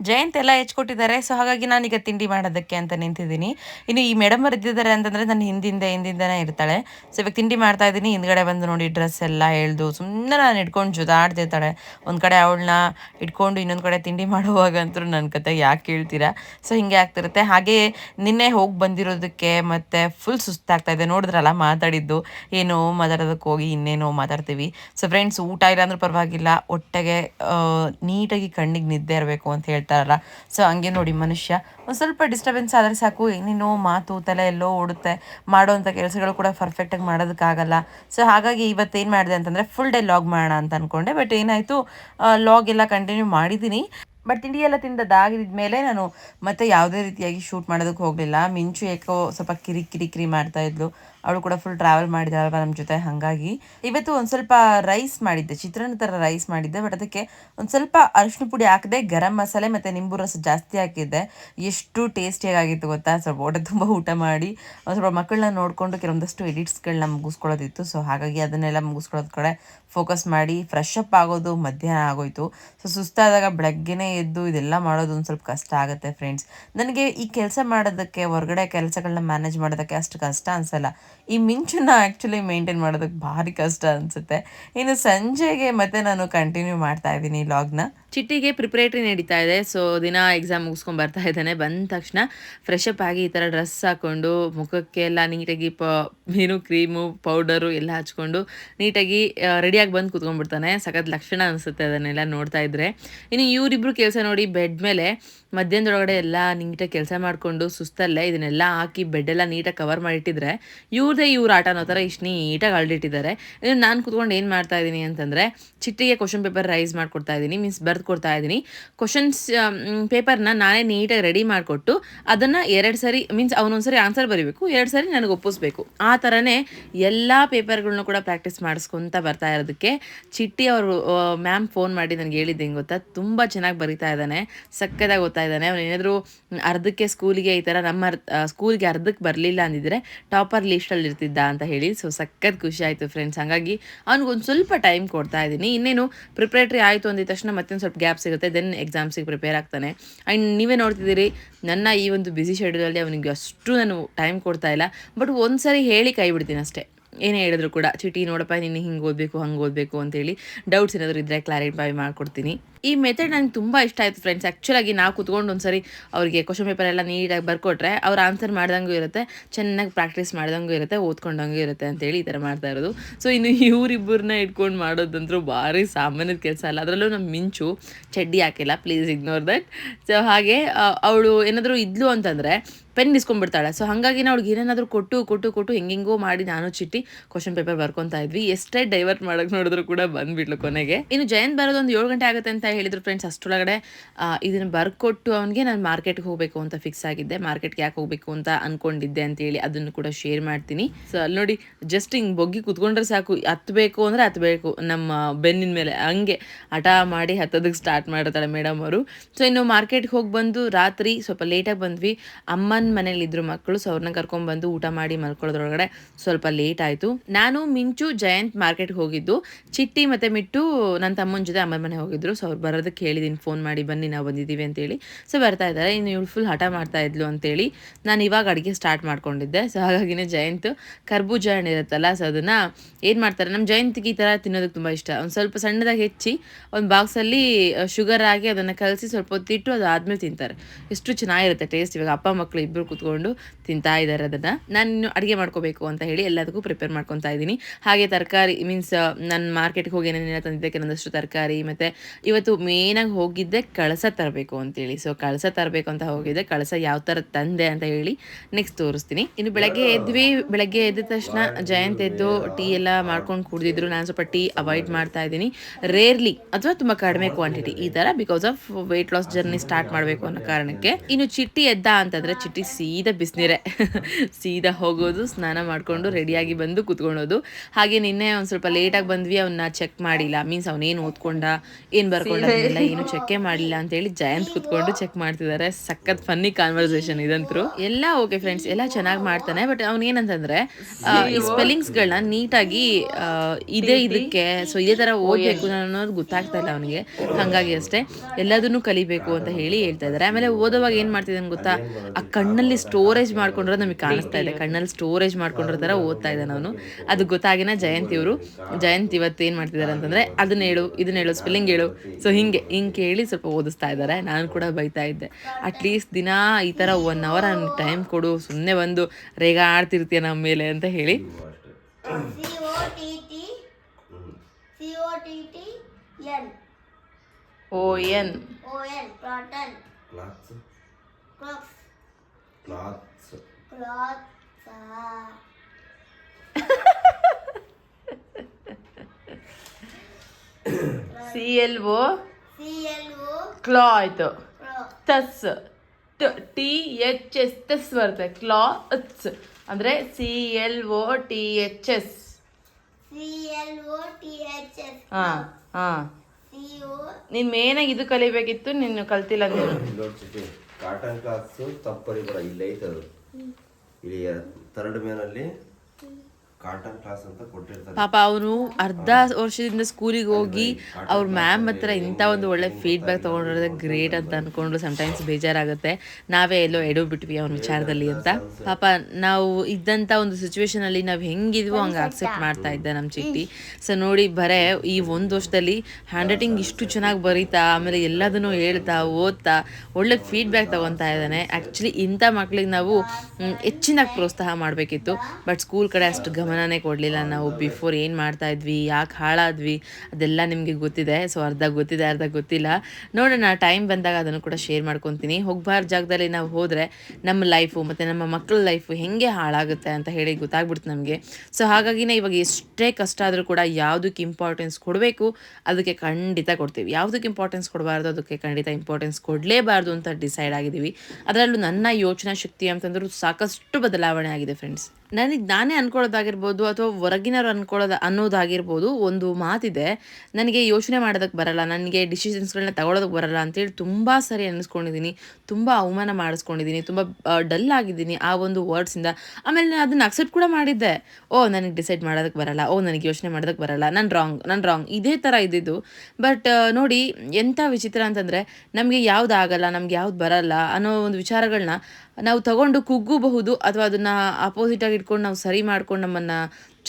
ಜಯಂತ್ ಎಲ್ಲ ಹೆಚ್ಕೊಟ್ಟಿದ್ದಾರೆ. ಸೊ ಹಾಗಾಗಿ ನಾನೀಗ ತಿಂಡಿ ಮಾಡೋದಕ್ಕೆ ಅಂತ ನಿಂತಿದ್ದೀನಿ. ಇನ್ನು ಈ ಮೇಡಮ್ ಇದ್ದಿದ್ದಾರೆ ಅಂತಂದರೆ ನನ್ನ ಹಿಂದಿಂದ ಹಿಂದಿಂದನೇ ಇರ್ತಾಳೆ. ಸೊ ಇವಾಗ ತಿಂಡಿ ಮಾಡ್ತಾ ಇದ್ದೀನಿ. ಹಿಂದ್ಗಡೆ ಬಂದು ನೋಡಿ ಡ್ರೆಸ್ ಎಲ್ಲ ಎಳ್ದು ಸುಮ್ಮನೆ ನಾನು ಇಟ್ಕೊಂಡು ಜೊತಾಡ್ತಿರ್ತಾಳೆ ಒಂದು ಕಡೆ ಅವಳನ್ನ ಇಟ್ಕೊಂಡು ಇನ್ನೊಂದು ಕಡೆ ತಿಂಡಿ ಮಾಡುವಾಗ ಅಂತೂ ನನ್ನ ಕತೆ ಯಾಕೆ ಕೇಳ್ತೀರಾ ಸೊ ಹಿಂಗೆ ಆಗ್ತಿರುತ್ತೆ. ಹಾಗೆ ನಿನ್ನೆ ಹೋಗಿ ಬಂದಿರೋದಕ್ಕೆ ಮತ್ತು ಫುಲ್ ಸುಸ್ತಾಗ್ತಾ ಇದೆ. ನೋಡಿದ್ರಲ್ಲ, ಮಾತಾಡಿದ್ದು. ಏನೋ ಮಾತಾಡೋದಕ್ಕೆ ಹೋಗಿ ಇನ್ನೇನೋ ಮಾತಾಡ್ತೀವಿ. ಸೊ ಫ್ರೆಂಡ್ಸ್ ಊಟ ಇಲ್ಲ ಅಂದ್ರೂ ಪರವಾಗಿಲ್ಲ ಹೊಟ್ಟೆಗೆ ನೀಟಾಗಿ ಕಣ್ಣಿಗೆ ನಿದ್ದೆ ಇರಬೇಕು ಅಂತ ಹೇಳ್ತಾರಲ್ಲ. ಸೊ ಹಂಗೆ ನೋಡಿ ಮನುಷ್ಯ. ಒಂದು ಸ್ವಲ್ಪ ಡಿಸ್ಟರ್ಬೆನ್ಸ್ ಆದರೆ ಸಾಕು. ಏನೇನೋ ಮಾತು, ತಲೆ ಎಲ್ಲೋ ಓಡುತ್ತೆ. ಮಾಡೋವಂಥ ಕೆಲಸಗಳು ಕೂಡ ಪರ್ಫೆಕ್ಟಾಗಿ ಮಾಡೋದಕ್ಕಾಗಲ್ಲ. ಸೊ ಹಾಗಾಗಿ ಇವತ್ತೇನು ಮಾಡಿದೆ ಅಂತಂದರೆ ಫುಲ್ ಡೇ ಲಾಗ್ ಮಾಡೋಣ ಅಂತ ಅಂದ್ಕೊಂಡೆ ಬಟ್ ಏನಾಯಿತು ಲಾಗ್ ಎಲ್ಲ ಕಂಟಿನ್ಯೂ ಮಾಡಿದ್ದೀನಿ. ಬಟ್ ತಿಂಡಿ ಎಲ್ಲ ತಿಂದದಾಗಿದ್ದ ಮೇಲೆ ನಾನು ಮತ್ತೆ ಯಾವುದೇ ರೀತಿಯಾಗಿ ಶೂಟ್ ಮಾಡೋದಕ್ಕೆ ಹೋಗಲಿಲ್ಲ. ಮಿಂಚು ಏಕೋ ಸ್ವಲ್ಪ ಕಿರಿ ಕಿರಿ ಕಿರಿ ಮಾಡ್ತಾ ಇದ್ಲು. ಅವಳು ಕೂಡ ಫುಲ್ ಟ್ರಾವೆಲ್ ಮಾಡಿದ್ದಾಳಲ್ವ ನಮ್ಮ ಜೊತೆ, ಹಾಗಾಗಿ. ಇವತ್ತು ಒಂದು ಸ್ವಲ್ಪ ರೈಸ್ ಮಾಡಿದ್ದೆ, ಚಿತ್ರಾನ್ನ ಥರ ರೈಸ್ ಮಾಡಿದ್ದೆ ಬಟ್ ಅದಕ್ಕೆ ಒಂದು ಸ್ವಲ್ಪ ಅರಿಶಿನ ಪುಡಿ ಹಾಕಿದೆ, ಗರಂ ಮಸಾಲೆ ಮತ್ತು ನಿಂಬು ರಸ ಜಾಸ್ತಿ ಹಾಕಿದ್ದೆ. ಎಷ್ಟು ಟೇಸ್ಟಿಯಾಗಿ ಆಗಿತ್ತು ಗೊತ್ತಾ? ಸ್ವಲ್ಪ ಹೊಟ್ಟೆ ತುಂಬ ಊಟ ಮಾಡಿ, ಒಂದು ಸ್ವಲ್ಪ ಮಕ್ಕಳನ್ನ ನೋಡಿಕೊಂಡು ಕೆಲವೊಂದಷ್ಟು ಎಡಿಟ್ಸ್ಗಳನ್ನ ಮುಗಿಸ್ಕೊಳ್ಳೋದಿತ್ತು. ಸೊ ಹಾಗಾಗಿ ಅದನ್ನೆಲ್ಲ ಮುಗಿಸ್ಕೊಳ್ಳೋದ್ ಕಡೆ ಫೋಕಸ್ ಮಾಡಿ ಫ್ರೆಶ್ ಅಪ್ ಆಗೋದು ಮಧ್ಯಾಹ್ನ ಆಗೋಯ್ತು. ಸೊ ಸುಸ್ತಾದಾಗ ಬೆಳಗ್ಗೆನೇ ಎದ್ದು ಇದೆಲ್ಲ ಮಾಡೋದು ಒಂದು ಸ್ವಲ್ಪ ಕಷ್ಟ ಆಗುತ್ತೆ ಫ್ರೆಂಡ್ಸ್ ನನಗೆ ಈ ಕೆಲಸ ಮಾಡೋದಕ್ಕೆ, ಹೊರಗಡೆ ಕೆಲಸಗಳನ್ನ ಮ್ಯಾನೇಜ್ ಮಾಡೋದಕ್ಕೆ ಅಷ್ಟು ಕಷ್ಟ ಅನ್ಸಲ್ಲ. ಈ ಮಿಂಚನ್ನ ಆ್ಯಕ್ಚುಲಿ ಮೇಂಟೈನ್ ಮಾಡೋದಕ್ಕೆ ಭಾರಿ ಕಷ್ಟ ಅನಿಸುತ್ತೆ. ಇನ್ನು ಸಂಜೆಗೆ ಮತ್ತೆ ನಾನು ಕಂಟಿನ್ಯೂ ಮಾಡ್ತಾ ಇದ್ದೀನಿ ಲಾಗ್ನ ಚಿಟ್ಟಿಗೆ ಪ್ರಿಪ್ರೇಟ್ರಿ ನಡೀತಾ ಇದೆ. ಸೊ ದಿನ ಎಕ್ಸಾಮ್ ಮುಗಿಸ್ಕೊಂಡು ಬರ್ತಾ ಇದ್ದಾನೆ. ಬಂದ ತಕ್ಷಣ ಫ್ರೆಶ್ ಅಪ್ ಆಗಿ ಈ ಥರ ಡ್ರೆಸ್ ಹಾಕ್ಕೊಂಡು ಮುಖಕ್ಕೆ ಎಲ್ಲ ನೀಟಾಗಿ ಪ, ಏನು ಕ್ರೀಮು ಪೌಡರು ಎಲ್ಲ ಹಚ್ಕೊಂಡು ನೀಟಾಗಿ ರೆಡಿಯಾಗಿ ಬಂದು ಕೂತ್ಕೊಂಡ್ಬಿಡ್ತಾನೆ. ಸಖತ್ ಲಕ್ಷಣ ಅನಿಸುತ್ತೆ ಅದನ್ನೆಲ್ಲ ನೋಡ್ತಾ ಇದ್ರೆ. ಇನ್ನು ಇವರಿಬ್ರು ಕೆಲಸ ನೋಡಿ ಬೆಡ್ ಮೇಲೆ ಮಧ್ಯಾಹ್ನದೊಳಗಡೆ ಎಲ್ಲ ನೀಟಾಗಿ ಕೆಲಸ ಮಾಡಿಕೊಂಡು ಸುಸ್ತಲ್ಲೇ ಇದನ್ನೆಲ್ಲ ಹಾಕಿ ಬೆಡ್ಡೆಲ್ಲ ನೀಟಾಗಿ ಕವರ್ ಮಾಡಿಟ್ಟಿದ್ರೆ ಇವ್ರದೇ ಇವ್ರ ಆಟ ಅನ್ನೋ ಥರ ಇಷ್ಟು ನೀಟಾಗಿ ಅಳ್ದಿಟ್ಟಿದ್ದಾರೆ. ಇನ್ನು ನಾನು ಕೂತ್ಕೊಂಡು ಏನು ಮಾಡ್ತಾ ಇದ್ದೀನಿ ಅಂತಂದರೆ ಚಿಟ್ಟಿಗೆ ಕ್ವಶನ್ ಪೇಪರ್ ರೈಸ್ ಮಾಡ್ಕೊಡ್ತಾ ಇದ್ದೀನಿ. ಮೀನ್ಸ್ ಬರ್ದು ಕೊಡ್ತಾ ಇದ್ದೀನಿ ಕ್ವಶನ್ಸ್ ಪೇಪರ್ನ ನಾನೇ ನೀಟಾಗಿ ರೆಡಿ ಮಾಡಿಕೊಟ್ಟು ಅದನ್ನು ಎರಡು ಸರಿ ಮೀನ್ಸ್ ಅವನೊಂದ್ಸರಿ ಆನ್ಸರ್ ಬರೀಬೇಕು, ಎರಡು ಸರಿ ನನಗೆ ಒಪ್ಪಿಸ್ಬೇಕು. ಆ ಥರನೇ ಎಲ್ಲ ಪೇಪರ್ಗಳನ್ನೂ ಕೂಡ ಪ್ರಾಕ್ಟೀಸ್ ಮಾಡಿಸ್ಕೊತ ಬರ್ತಾ ಇರೋದಕ್ಕೆ ಚಿಟ್ಟಿ ಅವರು ಮ್ಯಾಮ್ ಫೋನ್ ಮಾಡಿ ನನಗೆ ಹೇಳಿದ್ದು ಹೆಂಗೆ ಗೊತ್ತಾ? ತುಂಬ ಚೆನ್ನಾಗಿ ಬರೀತಾ ಇದ್ದಾನೆ ಸಕ್ಕದಾಗಿ ಓದ್ತಾ ಇದ್ದಾನೆ. ಅವ್ನು ಏನಾದರೂ ಅರ್ಧಕ್ಕೆ ಸ್ಕೂಲಿಗೆ ಈ ಥರ ನಮ್ಮ ಸ್ಕೂಲ್ಗೆ ಅರ್ಧಕ್ಕೆ ಬರಲಿಲ್ಲ ಅಂದಿದ್ರೆ ಟಾಪರ್ ಲಿಸ್ಟಲ್ಲಿ ಇರ್ತಿದ್ದ ಅಂತ ಹೇಳಿ ಸೊ ಸಖತ್ ಖುಷಿ ಆಯಿತು ಫ್ರೆಂಡ್ಸ್ ಹಾಗಾಗಿ ಅವ್ನಿಗೊಂದು ಸ್ವಲ್ಪ ಟೈಮ್ ಕೊಡ್ತಾ ಇದ್ದೀನಿ. ಇನ್ನೇನು ಪ್ರಿಪ್ರೇಟ್ರಿ ಆಯಿತು ಅಂದಿದ ತಕ್ಷಣ ಮತ್ತೊಂದು ಸ್ವಲ್ಪ ಗ್ಯಾಪ್ ಸಿಗುತ್ತೆ ದೆನ್ ಎಕ್ಸಾಮ್ಸಿಗೆ ಪ್ರಿಪೇರ್ ಆಗ್ತಾನೆ. ಆ್ಯಂಡ್ ನೀವೇ ನೋಡ್ತಿದ್ದೀರಿ, ನನ್ನ ಈ ಒಂದು ಬ್ಯುಸಿ ಶೆಡ್ಯೂಲಲ್ಲಿ ಅವನಿಗೆ ಅಷ್ಟು ನಾನು ಟೈಮ್ ಕೊಡ್ತಾ ಇಲ್ಲ. ಬಟ್ ಒಂದು ಸರಿ ಹೇಳಿ ಕೈ ಬಿಡ್ತೀನಿ ಅಷ್ಟೇ. ಏನೇ ಹೇಳಿದ್ರು ಕೂಡ ಚಿಟಿ ನೋಡಪ್ಪ, ನೀನು ಹಿಂಗೆ ಓದಬೇಕು, ಹಂಗೆ ಓದಬೇಕು ಅಂತೇಳಿ ಡೌಟ್ಸ್ ಏನಾದರೂ ಇದ್ದರೆ ಕ್ಲಾರಿಫೈ ಮಾಡಿಕೊಡ್ತೀನಿ. ಈ ಮೆಥಡ್ ನನಗೆ ತುಂಬ ಇಷ್ಟ ಆಯಿತು ಫ್ರೆಂಡ್ಸ್ ಆ್ಯಕ್ಚುಲಾಗಿ ನಾವು ಕುತ್ಕೊಂಡು ಒಂದ್ಸರಿ ಅವರಿಗೆ ಕ್ವಶನ್ ಪೇಪರ್ ಎಲ್ಲ ನೀಟಾಗಿ ಬರ್ಕೊಟ್ರೆ ಅವ್ರು ಆನ್ಸರ್ ಮಾಡ್ದಂಗೂ ಇರುತ್ತೆ, ಚೆನ್ನಾಗಿ ಪ್ರಾಕ್ಟೀಸ್ ಮಾಡ್ದಂಗೂ ಇರುತ್ತೆ, ಓದ್ಕೊಂಡಂಗೂ ಇರುತ್ತೆ ಅಂತೇಳಿ ಈ ಥರ ಮಾಡ್ತಾ ಇರೋದು. ಸೊ ಇನ್ನು ಇವರಿಬ್ಬರನ್ನ ಇಟ್ಕೊಂಡು ಮಾಡೋದಂತೂ ಭಾರಿ ಸಾಮಾನ್ಯದ ಕೆಲಸ ಅಲ್ಲ. ಅದರಲ್ಲೂ ನಮ್ಮ ಮಿಂಚು ಚಡ್ಡಿ ಹಾಕಿಲ್ಲ ಪ್ಲೀಸ್ ಇಗ್ನೋರ್ ದಟ್ ಸೊ ಹಾಗೆ ಅವಳು ಏನಾದರೂ ಇದ್ಲು ಅಂತಂದರೆ ಪೆನ್ ಇಸ್ಕೊಂಡ್ಬಿಡ್ತಾಳೆ. ಸೊ ಹಾಗಾಗಿ ನಾವು ಅವ್ಳಿಗೆ ಏನೇನಾದರೂ ಕೊಟ್ಟು ಕೊಟ್ಟು ಕೊಟ್ಟು ಹೆಂಗೆಂಗೋ ಮಾಡಿ ನಾನು ಚಿಟ್ಟಿ ಕ್ವಶನ್ ಪೇಪರ್ ಬರ್ಕೊತಾ ಇದ್ವಿ. ಎಷ್ಟೇ ಡೈವರ್ಟ್ ಮಾಡೋಕೆ ನೋಡಿದ್ರು ಕೂಡ ಬಂದ್ಬಿಟ್ಲು ಕೊನೆಗೆ. ಇನ್ನು ಜಯಂತ್ ಬರೋದು ಒಂದು ಏಳು ಗಂಟೆ ಆಗುತ್ತೆ ಅಂತ ಹೇಳಿದ್ರು ಫ್ರೆಂಡ್ಸ್ ಅಷ್ಟರೊಳಗಡೆ ಇದನ್ನು ಬರ್ಕೊಟ್ಟು ಅವನಿಗೆ ನಾನು ಮಾರ್ಕೆಟ್ಗೆ ಹೋಗಬೇಕು ಅಂತ ಫಿಕ್ಸ್ ಆಗಿದ್ದೆ. ಮಾರ್ಕೆಟ್ಗೆ ಯಾಕೆ ಹೋಗಬೇಕು ಅಂತ ಅನ್ಕೊಂಡಿದ್ದೆ ಅಂತೇಳಿ ಅದನ್ನು ಕೂಡ ಶೇರ್ ಮಾಡ್ತೀನಿ. ಸೊ ಅಲ್ಲಿ ನೋಡಿ ಜಸ್ಟ್ ಹಿಂಗೆ ಬೊಗ್ಗಿ ಕುತ್ಕೊಂಡ್ರೆ ಸಾಕು. ಹತ್ತಬೇಕು ಅಂದರೆ ಹತ್ತಬೇಕು ನಮ್ಮ ಬೆನ್ನಿನ ಮೇಲೆ ಹಂಗೆ ಹಠ ಮಾಡಿ ಹತ್ತೋದಕ್ಕೆ ಸ್ಟಾರ್ಟ್ ಮಾಡಿರ್ತಾಳೆ ಮೇಡಮ್ ಅವರು. ಸೊ ಇನ್ನು ಮಾರ್ಕೆಟ್ಗೆ ಹೋಗಿ ಬಂದು ರಾತ್ರಿ ಸ್ವಲ್ಪ ಲೇಟಾಗಿ ಬಂದ್ವಿ. ಅಮ್ಮನ ಮನೇಲಿ ಇದ್ರು ಮಕ್ಕಳು ಸೊ ಅವ್ರನ್ನ ಕರ್ಕೊಂಡ್ಬಂದು ಊಟ ಮಾಡಿ ಮಲ್ಕೊಳ್ಳೋದ್ರೊಳಗಡೆ ಸ್ವಲ್ಪ ಲೇಟ್ ಆಯಿತು. ನಾನು, ಮಿಂಚು, ಜಯಂತ್ ಮಾರ್ಕೆಟ್ಗೆ ಹೋಗಿದ್ದು. ಚಿಟ್ಟಿ ಮತ್ತು ಮಿಟ್ಟು ನನ್ನ ತಮ್ಮನ ಜೊತೆ ಅಮ್ಮನ ಮನೆ ಹೋಗಿದ್ರು. ಸೊ ಅವ್ರು ಬರೋದಕ್ಕೆ ಹೇಳಿದ್ದೀನಿ ಫೋನ್ ಮಾಡಿ ಬನ್ನಿ, ನಾವು ಬಂದಿದ್ದೀವಿ ಅಂತೇಳಿ. ಸೊ ಬರ್ತಾ ಇದ್ದಾರೆ. ಇನ್ನು ಇವಳು ಫುಲ್ ಹಠ ಮಾಡ್ತಾ ಇದ್ಲು ಅಂತೇಳಿ ನಾನು ಇವಾಗ ಅಡುಗೆ ಸ್ಟಾರ್ಟ್ ಮಾಡ್ಕೊಂಡಿದ್ದೆ. ಸೊ ಹಾಗಾಗಿನೇ ಜಯಂತು ಕರ್ಬೂಜ ಹಣ್ಣು ಇರುತ್ತಲ್ಲ ಸೊ ಅದನ್ನು ಏನು ಮಾಡ್ತಾರೆ? ನಮ್ಮ ಜಯಂತಿಗೆ ಈ ಥರ ತಿನ್ನೋದಕ್ಕೆ ತುಂಬ ಇಷ್ಟ. ಒಂದು ಸ್ವಲ್ಪ ಸಣ್ಣದಾಗಿ ಹೆಚ್ಚಿ ಒಂದು ಬಾಕ್ಸಲ್ಲಿ ಶುಗರ್ ಹಾಕಿ ಅದನ್ನು ಕಲಸಿ ಸ್ವಲ್ಪ ಹೊತ್ತಿಟ್ಟು ಅದು ಆದಮೇಲೆ ತಿಂತಾರೆ. ಎಷ್ಟು ಚೆನ್ನಾಗಿರುತ್ತೆ ಟೇಸ್ಟ್ ಇವಾಗ. ಅಪ್ಪ ಮಕ್ಕಳು ಇಬ್ಬರು ಕೂತ್ಕೊಂಡು ತಿಂತಾ ಇದ್ದಾರೆ ಅದನ್ನು. ನಾನು ಅಡುಗೆ ಮಾಡ್ಕೋಬೇಕು ಅಂತ ಹೇಳಿ ಎಲ್ಲದಕ್ಕೂ ಪ್ರಿಪೇರ್ ಮಾಡ್ಕೊತಾ ಇದ್ದೀನಿ. ಹಾಗೆ ತರಕಾರಿ ಮೀನ್ಸ್ ನಾನು ಮಾರ್ಕೆಟ್ಗೆ ಹೋಗಿ ಏನೇನೆಲ್ಲ ತಂದಿದ್ದೆ, ಕೆಲವೊಂದಷ್ಟು ತರಕಾರಿ, ಮತ್ತು ಇವತ್ತು ಮೇನಾಗಿ ಹೋಗಿದ್ದೆ ಕಳಸ ತರಬೇಕು ಅಂತೇಳಿ. ಸೊ ಕಳಸ ತರಬೇಕು ಅಂತ ಹೋಗಿದ್ದೆ. ಕಳಸ ಯಾವ ತರ ತಂದೆ ಅಂತ ಹೇಳಿ ನೆಕ್ಸ್ಟ್ ತೋರಿಸ್ತೀನಿ. ಇನ್ನು ಬೆಳಗ್ಗೆ ಎದ್ವಿ ಬೆಳಗ್ಗೆ ಎದ್ದ ತಕ್ಷಣ ಜಯಂತ್ ಎದ್ದು ಟೀ ಎಲ್ಲ ಮಾಡ್ಕೊಂಡು ಕುಡಿದಿದ್ರು. ನಾನು ಸ್ವಲ್ಪ ಟೀ ಅವಾಯ್ಡ್ ಮಾಡ್ತಾ ಇದ್ದೀನಿ. ರೇರ್ಲಿ ಅಥವಾ ತುಂಬಾ ಕಡಿಮೆ ಕ್ವಾಂಟಿಟಿ ಈ ತರ because of weight loss journey start ಮಾಡಬೇಕು ಅನ್ನೋ ಕಾರಣಕ್ಕೆ. ಇನ್ನು ಚಿಟ್ಟಿ ಎದ್ದ ಅಂತಂದ್ರೆ ಚಿಟ್ಟಿ ಸೀದಾ ಬಿಸಿನೀರೆ. (laughs) ಸೀದಾ ಹೋಗೋದು ಸ್ನಾನ ಮಾಡ್ಕೊಂಡು ರೆಡಿಯಾಗಿ ಬಂದು ಕುತ್ಕೊಳ್ಳೋದು ಹಾಗೆ ನಿನ್ನೆ ಒಂದು ಸ್ವಲ್ಪ ಲೇಟಾಗಿ ಬಂದ್ವಿ. ಅವನ್ನ ಚೆಕ್ ಮಾಡಿಲ್ಲ. ಮೀನ್ಸ್ ಅವನೇನು ಓದ್ಕೊಂಡ ಏನು ಬರ್ಕೊಂಡ ಅದನ್ನೆಲ್ಲ ಏನು ಚೆಕ್ಕೇ ಮಾಡಿಲ್ಲ ಅಂತ ಹೇಳಿ ಜಯಂತ್ ಕುತ್ಕೊಂಡು ಚೆಕ್ ಮಾಡ್ತಿದ್ದಾರೆ. ಸಖತ್ ಫನ್ನಿ ಕಾನ್ವರ್ಸೇಷನ್ ಇದಂತರು. ಎಲ್ಲ ಓಕೆ ಫ್ರೆಂಡ್ಸ್ ಎಲ್ಲ ಚೆನ್ನಾಗಿ ಮಾಡ್ತಾನೆ ಬಟ್ ಏನಂತಂದ್ರೆ ಸ್ಪೆಲ್ಲಿಂಗ್ಸ್ ಈ ಸ್ಪೆಲ್ಲಿಂಗ್ಸ್ಗಳನ್ನ ನೀಟಾಗಿ ಇದೇ ಇದಕ್ಕೆ ಸೊ ಇದೇ ತರ ಓದಬೇಕು ಅನ್ನೋದು ಗೊತ್ತಾಗ್ತಾ ಇಲ್ಲ ಅವನಿಗೆ. ಹಾಗಾಗಿ ಅಷ್ಟೇ ಎಲ್ಲದನ್ನು ಕಲಿಬೇಕು ಅಂತ ಹೇಳಿ ಹೇಳ್ತಾ ಇದಾರೆ ಆಮೇಲೆ ಓದೋವಾಗ ಏನ್ ಮಾಡ್ತಿದ್ದಾನೆ ಗೊತ್ತಾ? ಆ ಕಣ್ಣಲ್ಲಿ ಸ್ಟೋರೇಜ್ ಮಾಡ್ಕೊಂಡ್ರೆ ನಮಗೆ ಕಾಣಿಸ್ತಾ ಇದೆ. ಕಣ್ಣಲ್ಲಿ ಸ್ಟೋರೇಜ್ ಮಾಡ್ಕೊಂಡ್ರ ತರ ಓದ್ತಾ ಇದ್ದಾನೆ ಅವನು. ಅದು ಗೊತ್ತಾಗಿನ ಜಯಂತಿ ಇವರು. ಜಯಂತ್ ಇವತ್ತು ಏನ್ ಮಾಡ್ತಿದ್ದಾರೆ ಅಂತಂದ್ರೆ ಅದನ್ನ ಹೇಳು ಇದನ್ನ ಹೇಳು ಸ್ಪೆಲ್ಲಿಂಗ್ ಹೇಳು. ಸೊ ಹಿಂಗೆ ಹಿಂಗೆ ಕೇಳಿ ಸ್ವಲ್ಪ ಓದಿಸ್ತಾ ಇದ್ದಾರೆ. ನಾನು ಕೂಡ ಬೈತಾ ಇದ್ದೆ. ಅಟ್ಲೀಸ್ಟ್ ದಿನ ಈ ಥರ ಒನ್ ಅವರ್ ಟೈಮ್ ಕೊಡು. ಸುಮ್ಮನೆ ಬಂದು ರೇಗ ಆಡ್ತಿರ್ತೀಯ ನಮ್ಮ ಮೇಲೆ ಅಂತ ಹೇಳಿ. O N clothes C L O C L O. ಕ್ಲಾ ಆಯ್ತು ತಸ್ ಟಿ ಎಚ್ ಎಸ್ ತಸ್ ಬರುತ್ತೆ. ಕ್ಲಾ ಅತ್ಸ್ ಅಂದ್ರೆ C L O T H S ಹಾಂ ಹಾಂ O T H S. ಹಾ ಹಾ. C O. ನೀನ್ ಮೇನಾಗಿ ಇದು ಕಲಿಬೇಕಿತ್ತು ನೀನು ಕಲ್ತಿಲ್ಲ ನೀನು. ಕಾಟನ್ ಕ್ಲಾತ್ಸು ತಪ್ಪರಿ ಬರ ಇಲ್ಲೇ ಐತೆ ಇಲ್ಲಿ ಥರ್ಡ್ ಮೇನಲ್ಲಿ ಕಾಟನ್ ಕ್ಲಾಸ್ ಅಂತ ಕೊಟ್ಟಿರ್ತಾರೆ. ಪಾಪ ಅವನು ಅರ್ಧ ವರ್ಷದಿಂದ ಸ್ಕೂಲಿಗೆ ಹೋಗಿ ಅವ್ರ ಮ್ಯಾಮ್ ಹತ್ರ ಇಂಥ ಒಂದು ಒಳ್ಳೆ ಫೀಡ್ಬ್ಯಾಕ್ ತೊಗೊಂಡಿರೋದೆ ಗ್ರೇಟ್ ಅಂತ ಅಂದ್ಕೊಂಡು ಸಮ್ಟೈಮ್ಸ್ ಬೇಜಾರಾಗುತ್ತೆ. ನಾವೇ ಎಲ್ಲೋ ಎಡು ಬಿಟ್ವಿ ಅವನ ವಿಚಾರದಲ್ಲಿ ಅಂತ. ಪಾಪ ನಾವು ಇದ್ದಂಥ ಒಂದು ಸಿಚುವೇಶನಲ್ಲಿ ನಾವು ಹೆಂಗಿದ್ವೋ ಹಂಗೆ ಅಕ್ಸೆಪ್ಟ್ ಮಾಡ್ತಾ ಇದ್ದ ನಮ್ಮ ಚಿಟ್ಟಿ. ಸೊ ನೋಡಿ ಬರೇ ಈ ಒಂದು ವರ್ಷದಲ್ಲಿ ಹ್ಯಾಂಡ್ ರೈಟಿಂಗ್ ಇಷ್ಟು ಚೆನ್ನಾಗಿ ಬರೀತಾ ಆಮೇಲೆ ಎಲ್ಲದನ್ನು ಹೇಳ್ತಾ ಓದ್ತಾ ಒಳ್ಳೆ ಫೀಡ್ಬ್ಯಾಕ್ ತಗೊತಾ ಇದ್ದಾನೆ. ಆ್ಯಕ್ಚುಲಿ ಇಂಥ ಮಕ್ಳಿಗೆ ನಾವು ಹೆಚ್ಚಿನಾಗಿ ಪ್ರೋತ್ಸಾಹ ಮಾಡಬೇಕಿತ್ತು. ಬಟ್ ಸ್ಕೂಲ್ ಕಡೆ ಅಷ್ಟು ಗಮನನೇ ಕೊಡಲಿಲ್ಲ. ನಾವು ಬಿಫೋರ್ ಏನು ಮಾಡ್ತಾ ಇದ್ವಿ, ಯಾಕೆ ಹಾಳಾದ್ವಿ, ಅದೆಲ್ಲ ನಿಮಗೆ ಗೊತ್ತಿದೆ. ಸೊ ಅರ್ಧ ಗೊತ್ತಿದೆ, ಅರ್ಧ ಗೊತ್ತಿಲ್ಲ. ನೋಡೋಣ ಟೈಮ್ ಬಂದಾಗ ಅದನ್ನು ಕೂಡ ಶೇರ್ ಮಾಡ್ಕೊತೀನಿ. ಹೋಗ್ಬಾರ್ದು ಜಾಗದಲ್ಲಿ ನಾವು ಹೋದರೆ ನಮ್ಮ ಲೈಫು ಮತ್ತು ನಮ್ಮ ಮಕ್ಕಳ ಲೈಫು ಹೆಂಗೆ ಹಾಳಾಗುತ್ತೆ ಅಂತ ಹೇಳಿ ಗೊತ್ತಾಗ್ಬಿಡ್ತು ನಮಗೆ. ಸೊ ಹಾಗಾಗಿನೇ ಇವಾಗ ಎಷ್ಟೇ ಕಷ್ಟ ಆದರೂ ಕೂಡ ಯಾವುದಕ್ಕೆ ಇಂಪಾರ್ಟೆನ್ಸ್ ಕೊಡಬೇಕು, ಅದಕ್ಕೆ ಖಂಡಿತ ಕೊಡ್ತೀವಿ. ಯಾವುದಕ್ಕೆ ಇಂಪಾರ್ಟೆನ್ಸ್ ಕೊಡಬಾರ್ದು, ಅದಕ್ಕೆ ಖಂಡಿತ ಇಂಪಾರ್ಟೆನ್ಸ್ ಕೊಡಲೇಬಾರ್ದು ಅಂತ ಡಿಸೈಡ್ ಆಗಿದ್ದೀವಿ. ಅದರಲ್ಲೂ ನನ್ನ ಯೋಚನಾ ಶಕ್ತಿ ಅಂತಂದ್ರೂ ಸಾಕಷ್ಟು ಬದಲಾವಣೆ ಆಗಿದೆ ಫ್ರೆಂಡ್ಸ್ ನನಗೆ ನಾನೇ ಅನ್ಕೊಳ್ಳೋದಾಗಿರ್ಬೋದು ಅಥವಾ ಹೊರಗಿನವ್ರು ಅನ್ಕೊಳ್ಳೋದು ಅನ್ನೋದಾಗಿರ್ಬೋದು ಒಂದು ಮಾತಿದೆ. ನನಗೆ ಯೋಚನೆ ಮಾಡೋದಕ್ಕೆ ಬರಲ್ಲ, ನನಗೆ ಡಿಸಿಷನ್ಸ್ಗಳನ್ನ ತಗೊಳ್ಳೋದಕ್ಕೆ ಬರಲ್ಲ ಅಂತೇಳಿ ತುಂಬ ಸರಿ ಅನ್ನಿಸ್ಕೊಂಡಿದ್ದೀನಿ ತುಂಬ ಅವಮಾನ ಮಾಡಿಸ್ಕೊಂಡಿದ್ದೀನಿ ತುಂಬ ಡಲ್ ಆಗಿದ್ದೀನಿ ಆ ಒಂದು ವರ್ಡ್ಸಿಂದ ಆಮೇಲೆ ನಾನು ಅದನ್ನು ಅಕ್ಸೆಪ್ಟ್ ಕೂಡ ಮಾಡಿದ್ದೆ. ಓ, ನನಗೆ ಡಿಸೈಡ್ ಮಾಡೋದಕ್ಕೆ ಬರಲ್ಲ, ಓ, ನನಗೆ ಯೋಚನೆ ಮಾಡೋದಕ್ಕೆ ಬರಲ್ಲ, ನಾನು ರಾಂಗ್ ನಾನು ರಾಂಗ್, ಇದೇ ಥರ ಇದ್ದಿದ್ದು. ಬಟ್ ನೋಡಿ ಎಂಥ ವಿಚಿತ್ರ ಅಂತಂದರೆ ನಮಗೆ ಯಾವ್ದು ಆಗಲ್ಲ, ನಮ್ಗೆ ಯಾವ್ದು ಬರಲ್ಲ ಅನ್ನೋ ಒಂದು ವಿಚಾರಗಳನ್ನ ನಾವು ತಗೊಂಡು ಕುಗ್ಗಬಹುದು ಅಥವಾ ಅದನ್ನು ಅಪೋಸಿಟಾಗಿ ಇಟ್ಕೊಂಡು ನಾವು ಸರಿ ಮಾಡ್ಕೊಂಡು ನಮ್ಮನ್ನು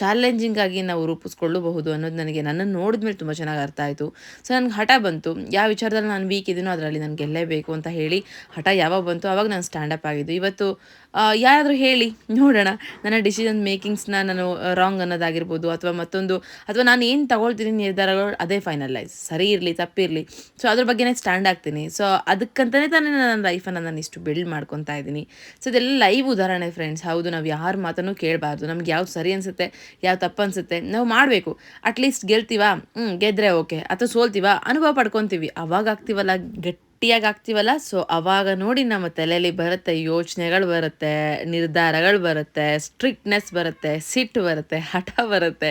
ಚಾಲೆಂಜಿಂಗ್ ಆಗಿ ನಾವು ರೂಪಿಸ್ಕೊಳ್ಳಬಹುದು ಅನ್ನೋದು ನನಗೆ ನನ್ನನ್ನು ನೋಡಿದ್ಮೇಲೆ ತುಂಬ ಚೆನ್ನಾಗಿ ಅರ್ಥ ಆಯಿತು. ಸೊ ನನಗೆ ಹಠ ಬಂತು. ಯಾವ ವಿಚಾರದಲ್ಲಿ ನಾನು ವೀಕ್ ಇದೀನೋ ಅದರಲ್ಲಿ ನಾನು ಗೆಲ್ಲೇಬೇಕು ಅಂತ ಹೇಳಿ ಹಠ ಯಾವಾಗ ಬಂತು? ಆವಾಗ ನಾನು ಸ್ಟ್ಯಾಂಡಪ್ ಆಗಿದ್ದು. ಇವತ್ತು ಯಾರಾದರೂ ಹೇಳಿ, ನೋಡೋಣ. ನನ್ನ ಡಿಸಿಷನ್ ಮೇಕಿಂಗ್ಸ್ನ ನಾನು ರಾಂಗ್ ಅನ್ನೋದಾಗಿರ್ಬೋದು ಅಥವಾ ಮತ್ತೊಂದು, ಅಥವಾ ನಾನು ಏನು ತಗೊಳ್ತೀನಿ ನಿರ್ಧಾರಗಳು ಅದೇ ಫೈನಲೈಸ್ ಸರಿ ಇರಲಿ, ತಪ್ಪಿರಲಿ. ಸೊ ಅದ್ರ ಬಗ್ಗೆನೇ ಸ್ಟ್ಯಾಂಡ್ ಆಗ್ತೀನಿ. ಸೊ ಅದಕ್ಕಂತಲೇ ತಾನೇ ನನ್ನ ಲೈಫನ್ನು ನಾನು ಇಷ್ಟು ಬಿಲ್ಡ್ ಮಾಡ್ಕೊತಾ ಇದ್ದೀನಿ. ಸೊ ಇದೆಲ್ಲ ಲೈವ್ ಉದಾಹರಣೆ ಫ್ರೆಂಡ್ಸ್ ಹೌದು, ನಾವು ಯಾರ ಮಾತನ್ನು ಕೇಳಬಾರ್ದು. ನಮ್ಗೆ ಯಾವ್ದು ಸರಿ ಅನಿಸುತ್ತೆ? ಯಾವ ತಪ್ಪು ಅನಿಸುತ್ತೆ ನಾವು ಮಾಡಬೇಕು. ಅಟ್ಲೀಸ್ಟ್ ಗೆಲ್ತೀವಾ? ಹ್ಞೂ ಗೆದ್ರೆ ಓಕೆ. ಅಥವಾ ಸೋಲ್ತೀವಾ? ಅನುಭವ ಪಡ್ಕೊತೀವಿ. ಅವಾಗ ಆಗ್ತೀವಲ್ಲ? ಗಟ್ಟಿಯಾಗಿ ಆಗ್ತೀವಲ್ಲ? ಸೊ ಅವಾಗ ನೋಡಿ ನಮ್ಮ ತಲೆಯಲ್ಲಿ ಬರುತ್ತೆ ಯೋಚನೆಗಳು ಬರುತ್ತೆ, ನಿರ್ಧಾರಗಳು ಬರುತ್ತೆ ಸ್ಟ್ರಿಕ್ಟ್ನೆಸ್ ಬರುತ್ತೆ, ಸಿಟ್ಟು ಬರುತ್ತೆ, ಹಠ ಬರುತ್ತೆ.